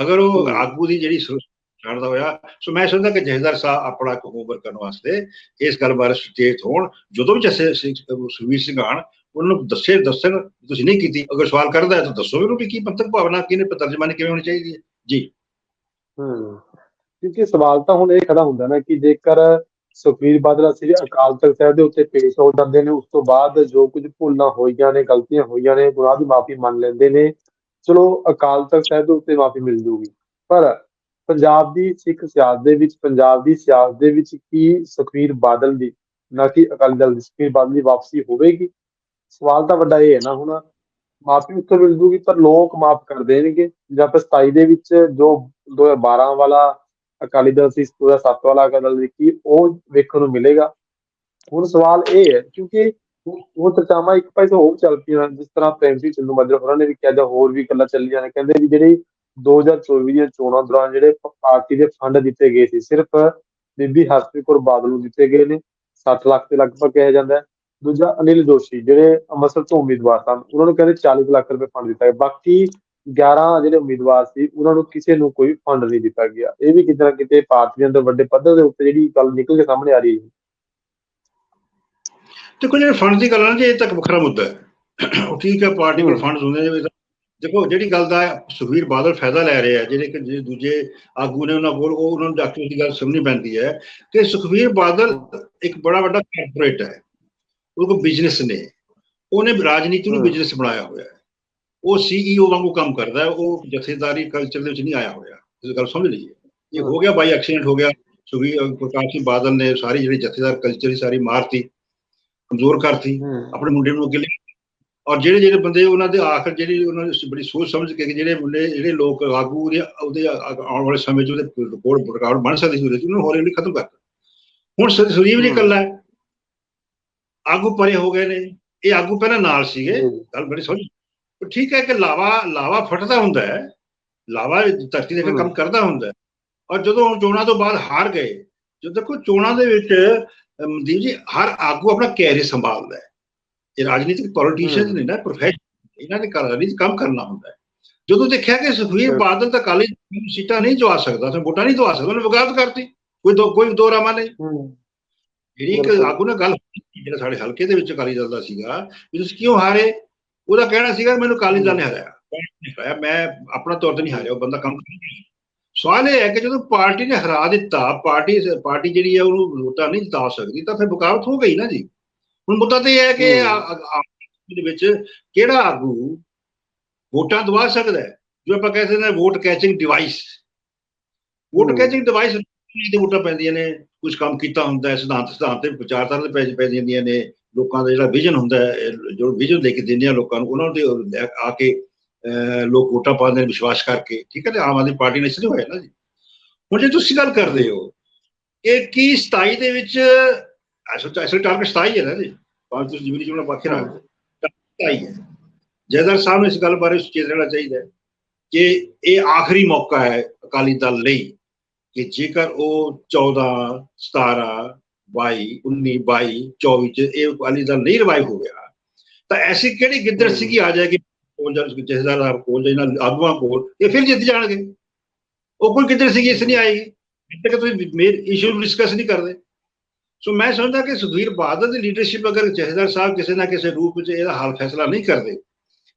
ਅਗਰ ਉਹ। ਆਗੂ ਦੀ ਜਿਹੜੀ ਜਾਣਦਾ ਹੋਇਆ ਸੋ ਮੈਂ ਸਮਝਦਾ ਕਿ ਜਹੇਦਾਰ ਸਾਹਿਬ ਆਪਣਾ ਇੱਕ ਹੋਮਵਰਕ ਕਰਨ ਵਾਸਤੇ ਇਸ ਗੱਲ ਬਾਰੇ ਸੁਚੇਤ ਹੋਣ। ਜਦੋਂ ਵੀ ਜਸੇ ਸੁਵੀਰ ਸਿੰਘ ਆਣ ਉਹਨਾਂ ਨੂੰ ਦੱਸੇ ਦੱਸਣ ਤੁਸੀਂ ਨਹੀਂ ਕੀਤੀ ਅਗਰ ਸਵਾਲ ਕਰਦਾ ਹੈ ਤਾਂ ਦੱਸੋ ਵੀ ਕੀ ਪੰਥਕ ਭਾਵਨਾ ਕਿਨੇ ਤਰਜਮਾਨੀ ਕਿਵੇਂ ਹੋਣੀ ਚਾਹੀਦੀ ਹੈ ਜੀ। ਹੂੰ। ਕਿਉਂਕਿ ਸਵਾਲ ਤਾਂ ਹੁਣ ਇਹ ਖੜਾ ਹੁੰਦਾ ਨਾ ਕਿ ਜੇਕਰ ਸੁਖਬੀਰ ਬਾਦਲ ਸ੍ਰੀ ਅਕਾਲ ਤਖਤ ਸਾਹਿਬ ਦੇ ਉੱਤੇ ਪੇਸ਼ ਹੋ ਜਾਂਦੇ ਨੇ ਉਸ ਤੋਂ ਬਾਅਦ ਜੋ ਕੁਝ ਭੁੱਲਾਂ ਹੋਈਆਂ ਨੇ ਗਲਤੀਆਂ ਹੋਈਆਂ ਨੇ ਗੁਨਾਹ ਦੀ ਮਾਫੀ ਮੰਨ ਲੈਂਦੇ ਨੇ ਚਲੋ ਅਕਾਲ ਤਖਤ ਸਾਹਿਬ ਦੇ ਉੱਤੇ ਮਾਫੀ ਮਿਲ ਜੂਗੀ, ਪਰ ਪੰਜਾਬ ਦੀ ਸਿੱਖ ਸਿਆਸਤ ਦੇ ਵਿੱਚ, ਪੰਜਾਬ ਦੀ ਸਿਆਸਤ ਦੇ ਵਿੱਚ ਕੀ ਸੁਖਬੀਰ ਬਾਦਲ ਦੀ, ਨਾ ਕਿ ਅਕਾਲੀ ਦਲ ਦੀ, ਸੁਖਬੀਰ ਬਾਦਲ ਦੀ ਵਾਪਸੀ ਹੋਵੇਗੀ? ਸਵਾਲ ਤਾਂ ਵੱਡਾ ਇਹ ਹੈ ਨਾ ਹੁਣ, ਮਾਫੀ ਉੱਥੇ ਮਿਲ ਜੂਗੀ, ਪਰ ਲੋਕ ਮਾਫ ਕਰ ਦੇਣਗੇ। ਜਾਂ ਫਿਰ 27 ਦੇ ਵਿੱਚ ਜੋ 2012 ਵਾਲਾ ਅਕਾਲੀ ਦਲ ਸੀ 2007 ਵਾਲਾ ਅਕਾਲੀ ਦਲ ਸੀ, ਕੀ ਉਹ ਵੇਖਣ ਨੂੰ ਮਿਲੇਗਾ? ਹੁਣ ਸਵਾਲ ਇਹ ਹੈ, ਕਿਉਂਕਿ ਉਹ- ਚਰਚਾਵਾਂ ਇੱਕ ਪਾਸੇ ਹੋਰ ਚੱਲ ਪਈਆਂ, ਜਿਸ ਤਰ੍ਹਾਂ ਪ੍ਰੇਮ ਸਿੰਘ ਮਾਜਰਾ ਹੋਰਾਂ ਨੇ ਵੀ ਕਿਹਾ ਜਾਂ ਹੋਰ ਵੀ ਗੱਲਾਂ ਚੱਲੀਆਂ ਨੇ, ਕਹਿੰਦੇ ਵੀ ਜਿਹੜੀ 2024 ਦੀਆਂ ਚੋਣਾਂ ਦੌਰਾਨ ਜਿਹੜੇ ਪਾਰਟੀ ਦੇ ਫੰਡ ਦਿੱਤੇ ਗਏ ਸੀ, ਸਿਰਫ ਬੀਬੀ ਹਰਪ੍ਰੀਤ ਕੌਰ ਬਾਦਲ ਨੂੰ ਦਿੱਤੇ ਗਏ ਨੇ 60 ਲੱਖ ਦੇ ਲਗਭਗ ਕਿਹਾ ਜਾਂਦਾ ਹੈ। ਦੂਜਾ ਅਨਿਲ ਜੋਸ਼ੀ, ਜਿਹੜੇ ਅੰਮ੍ਰਿਤਸਰ ਤੋਂ ਉਮੀਦਵਾਰ ਸਨ, ਉਹਨਾਂ ਨੂੰ ਕਹਿੰਦੇ 40 ਲੱਖ ਰੁਪਏ ਫੰਡ ਦਿੱਤਾ ਗਿਆ, ਬਾਕੀ 11 ਜਿਹੜੇ ਉਮੀਦਵਾਰ ਸੀ, ਉਹਨਾਂ ਨੂੰ ਕਿਸੇ ਨੂੰ ਕੋਈ ਫੰਡ ਨਹੀਂ ਦਿੱਤਾ ਗਿਆ। ਇਹ ਵੀ ਕਿਤੇ ਨਾ ਕਿਤੇ ਪਾਰਟੀ ਦੇ ਅੰਦਰ ਵੱਡੇ ਪੱਧਰ ਦੇ ਉੱਤੇ ਜਿਹੜੀ ਗੱਲ ਨਿਕਲ ਕੇ ਸਾਹਮਣੇ ਆ ਰਹੀ ਹੈ। ਦੇਖੋ ਜਿਹੜੇ ਫੰਡ ਦੀ ਗੱਲ ਹੈ ਨਾ ਜੀ ਇਹ ਤੱਕ ਵੱਖਰਾ ਮੁੱਦਾ ਹੈ। ਉਹ ਠੀਕ ਹੈ ਪਾਰਟੀ ਕੋਲ। ਫੰਡ ਹੁੰਦੇ ਨੇ ਦੇਖੋ ਜਿਹੜੀ ਗੱਲ ਦਾ ਸੁਖਵੀਰ ਬਾਦਲ ਫਾਇਦਾ ਲੈ ਰਹੇ ਆ ਜਿਹੜੇ ਕਿ ਜਿਹੜੇ ਦੂਜੇ ਆਗੂ ਨੇ ਉਹਨਾਂ ਕੋਲ ਉਹ ਉਹਨਾਂ ਨੂੰ ਡਾਕਟਰ ਦੀ ਗੱਲ ਸਮਝਣੀ ਪੈਂਦੀ ਹੈ ਕਿ ਸੁਖਵੀਰ ਬਾਦਲ ਇੱਕ ਬੜਾ ਵੱਡਾ ਕਾਰਪੋਰੇਟ ਹੈ। ਉਹ ਕੋ ਬਿਜ਼ਨਸ ਨੇ। ਉਹਨੇ ਰਾਜਨੀਤੀ ਨੂੰ। ਬਿਜ਼ਨਸ ਬਣਾਇਆ ਹੋਇਆ ਹੈ। ਉਹ ਸੀਈਓ ਵਾਂਗੂ ਕੰਮ ਕਰਦਾ ਹੈ। ਉਹ ਜਥੇਦਾਰੀ ਕਲਚਰ ਦੇ ਵਿੱਚ ਨਹੀਂ ਆਇਆ ਹੋਇਆ। ਇਸ ਗੱਲ ਸਮਝ ਲਈਏ। ਇਹ ਹੋ। ਗਿਆ ਬਾਈ ਐਕਸੀਡੈਂਟ ਹੋ ਗਿਆ। ਸੁਖਵੀਰ ਪ੍ਰਕਾਸ਼ ਸਿੰਘ ਬਾਦਲ ਨੇ ਸਾਰੀ ਜਿਹੜੀ ਜਥੇਦਾਰ ਕਲਚਰ ਦੀ ਸਾਰੀ ਮਾਰਤੀ। ਕਮਜ਼ੋਰ ਕਰਤੀ ਆਪਣੇ ਮੁੰਡੇ ਨੂੰ ਅੱਗੇ ਲੈ ਔਰ ਜਿਹੜੇ ਜਿਹੜੇ ਬੰਦੇ ਉਹਨਾਂ ਦੇ ਆਖਰ ਜਿਹੜੀ ਉਹਨਾਂ ਨੇ ਬੜੀ ਸੋਚ ਸਮਝ ਕੇ ਜਿਹੜੇ ਮੁੰਡੇ ਜਿਹੜੇ ਲੋਕ ਆਗੂ ਉਹਦੇ ਆਉਣ ਵਾਲੇ ਸਮੇਂ 'ਚ ਉਹਦੇ ਰਿਕਾਰਡ ਰਿਕਾਰਡ ਬਣ ਸਕਦੀ ਸੀ ਉਹਦੇ ਉਹਨੂੰ ਹੌਲੀ ਹੌਲੀ ਖਤਮ ਕਰਤਾ ਹੁਣ ਸੁਰੀਵ ਜੀ ਹੈ। ਆਗੂ ਪਰੇ ਹੋ ਗਏ ਨੇ। ਇਹ ਆਗੂ ਪਹਿਲਾਂ ਨਾਲ ਸੀਗੇ। ਗੱਲ ਬੜੀ ਸਮਝ ਪਰ ਠੀਕ ਹੈ ਕਿ ਲਾਵਾ ਲਾਵਾ ਫਟਦਾ ਹੁੰਦਾ ਹੈ। ਲਾਵਾ ਧਰਤੀ ਦੇ। ਕੰਮ ਕਰਦਾ ਹੁੰਦਾ ਹੈ। ਔਰ ਜਦੋਂ ਚੋਣਾਂ ਤੋਂ ਬਾਅਦ ਹਾਰ ਗਏ ਜਦੋਂ ਦੇਖੋ ਚੋਣਾਂ ਦੇ ਵਿੱਚ ਮਨਦੀਪ ਜੀ ਹਰ ਆਗੂ ਆਪਣਾ ਕੈਰੀਅਰ ਸੰਭਾਲਦਾ ਹੈ। ਇਹ ਰਾਜਨੀਤਿਕ ਪੋਲੀਟੀਸ਼ੀਅਨ। ਨੇ ਨਾ ਪ੍ਰੋਫੈਸ਼ਨ ਇਹਨਾਂ ਨੇ ਰਾਜਨੀਤੀ ਕੰਮ ਕਰਨਾ ਹੁੰਦਾ ਹੈ। ਜਦੋਂ ਦੇਖਿਆ ਕਿ ਸੁਖਵੀਰ। ਬਾਦਲ ਤਾਂ ਕਾਲੀ ਸੀਟਾਂ ਨਹੀਂ ਦਵਾ ਸਕਦਾ ਤੇ ਵੋਟਾਂ ਨਹੀਂ ਦਵਾ ਸਕਦਾ ਉਹਨੇ ਵਿਗਾਤ ਕਰਤੀ। ਕੋਈ ਦੋ ਕੋਈ ਦੋ ਰਾਮਾ ਨਹੀਂ ਜਿਹੜੀ ਇੱਕ। ਆਗੂ ਨਾਲ ਗੱਲ ਜਿਹੜਾ ਸਾਡੇ ਹਲਕੇ ਦੇ ਵਿੱਚ ਅਕਾਲੀ ਦਲ ਦਾ ਸੀਗਾ ਵੀ ਤੁਸੀਂ ਕਿਉਂ ਹਾਰੇ? ਉਹਦਾ ਕਹਿਣਾ ਸੀਗਾ ਮੈਨੂੰ ਅਕਾਲੀ ਦਲ ਨੇ ਹਰਾਇਆ। ਨਹੀਂ ਹਰਾਇਆ ਮੈਂ ਆਪਣਾ ਤੌਰ ਤੇ ਨਹੀਂ ਹਾਰਿਆ ਉਹ ਬੰਦਾ ਕੰਮ ਕਰ ਰਿਹਾ ਸਵਾਲ ਇਹ ਹੈ ਕਿ ਜਦੋਂ ਪਾਰਟੀ ਨੇ ਹਰਾ ਦਿੱਤਾ ਪਾਰਟੀ ਪਾਰਟੀ ਜਿਹੜੀ ਹੈ ਉਹਨੂੰ ਵੋਟਾਂ ਨਹੀਂ ਜਿਤਾ ਸਕਦੀ ਤਾਂ ਫਿਰ ਬਗਾਵਤ ਹੋ ਗਈ ਨਾ ਜੀ। ਹੁਣ ਮੁੱਦਾ ਤਾਂ ਇਹ ਹੈ ਕਿ ਦੇ ਵਿੱਚ ਕਿਹੜਾ ਆਗੂ ਵੋਟਾਂ ਦਵਾ ਸਕਦਾ ਹੈ? ਜੋ ਆਪਾਂ ਕਹਿੰਦੇ ਨੇ vote catching device. Vote. Catching device ਦੇ ਵੋਟਾਂ ਪੈਂਦੀਆਂ ਨੇ। ਕੁਝ ਕੰਮ ਕੀਤਾ ਹੁੰਦਾ ਹੈ ਸਿਧਾਂਤ ਸਿਧਾਂਤ ਤੇ ਵਿਚਾਰਧਾਰਾ ਦੇ ਪੈ ਜਾਂਦੀਆਂ ਨੇ। ਲੋਕਾਂ ਦਾ ਜਿਹੜਾ ਵਿਜ਼ਨ ਹੁੰਦਾ ਹੈ ਜੋ ਵਿਜ਼ਨ ਲੈ ਕੇ ਦਿੰਦੇ ਆ ਲੋਕਾਂ ਨੂੰ ਉਹਨਾਂ ਦੇ ਆ ਕੇ ਲੋਕ ਵੋਟਾਂ ਪਾਉਂਦੇ ਨੇ ਵਿਸ਼ਵਾਸ ਕਰਕੇ ਠੀਕ ਹੈ ਤੇ ਆਮ ਆਦਮੀ ਪਾਰਟੀ ਨੇ ਇਸ ਲਈ ਹੋਇਆ ਨਾ ਜੀ। ਹੁਣ ਜੇ ਤੁਸੀਂ ਗੱਲ ਕਰਦੇ ਹੋ ਕਿ ਕੀ 27 ਦੇ ਵਿੱਚ ਅਸਲ ਅਸਲ ਟਾਰਗੇਟ 27 ਹੈ ਨਾ ਜੀ। ਪੰਜ ਤੁਸੀਂ ਜਿਵੇਂ ਜਿਵੇਂ ਬਾਕੀ ਰੱਖ 27 ਹੈ। ਜੈਦਰ ਸਾਹਿਬ ਨੂੰ ਇਸ ਗੱਲ ਬਾਰੇ ਸੁਚੇਤ ਰਹਿਣਾ ਚਾਹੀਦਾ ਹੈ ਕਿ ਇਹ ਆਖਰੀ ਮੌਕਾ ਹੈ ਅਕਾਲੀ ਦਲ ਲਈ ਕਿ ਜੇਕਰ ਉਹ 14 17 22 19 22 24 ਚ ਇਹ ਅਕਾਲੀ ਦਲ ਨਹੀਂ ਰਿਵਾਈਵ ਹੋ ਗਿਆ ਤਾਂ ਐਸੀ ਕਿਹੜੀ ਗਿੱਦੜ। ਸੀਗੀ ਆ ਜਾਏਗੀ? ਕੋਲ ਜਦ ਜਥੇਦਾਰ ਸਾਹਿਬ ਕੋਲ ਜਾਂ ਇਹਨਾਂ ਆਗੂਆਂ ਕੋਲ ਇਹ ਫਿਰ ਜਿੱਤ ਜਾਣਗੇ। ਉਹ ਕੋਈ ਗਿੱਦੜ ਸੀਗੀ ਇਸ ਨਹੀਂ ਆਏਗੀ। ਇੱਥੇ ਕਿ ਤੁਸੀਂ ਮੇਰ ਇਸ਼ੂ ਡਿਸਕਸ ਨਹੀਂ ਕਰਦੇ। ਸੋ ਮੈਂ ਸਮਝਦਾ ਕਿ ਸੁਖਵੀਰ ਬਾਦਲ ਦੀ ਲੀਡਰਸ਼ਿਪ ਅਗਰ ਜਥੇਦਾਰ ਸਾਹਿਬ ਕਿਸੇ ਨਾ ਕਿਸੇ ਰੂਪ ਵਿੱਚ ਇਹਦਾ ਹੱਲ ਫੈਸਲਾ ਨਹੀਂ ਕਰਦੇ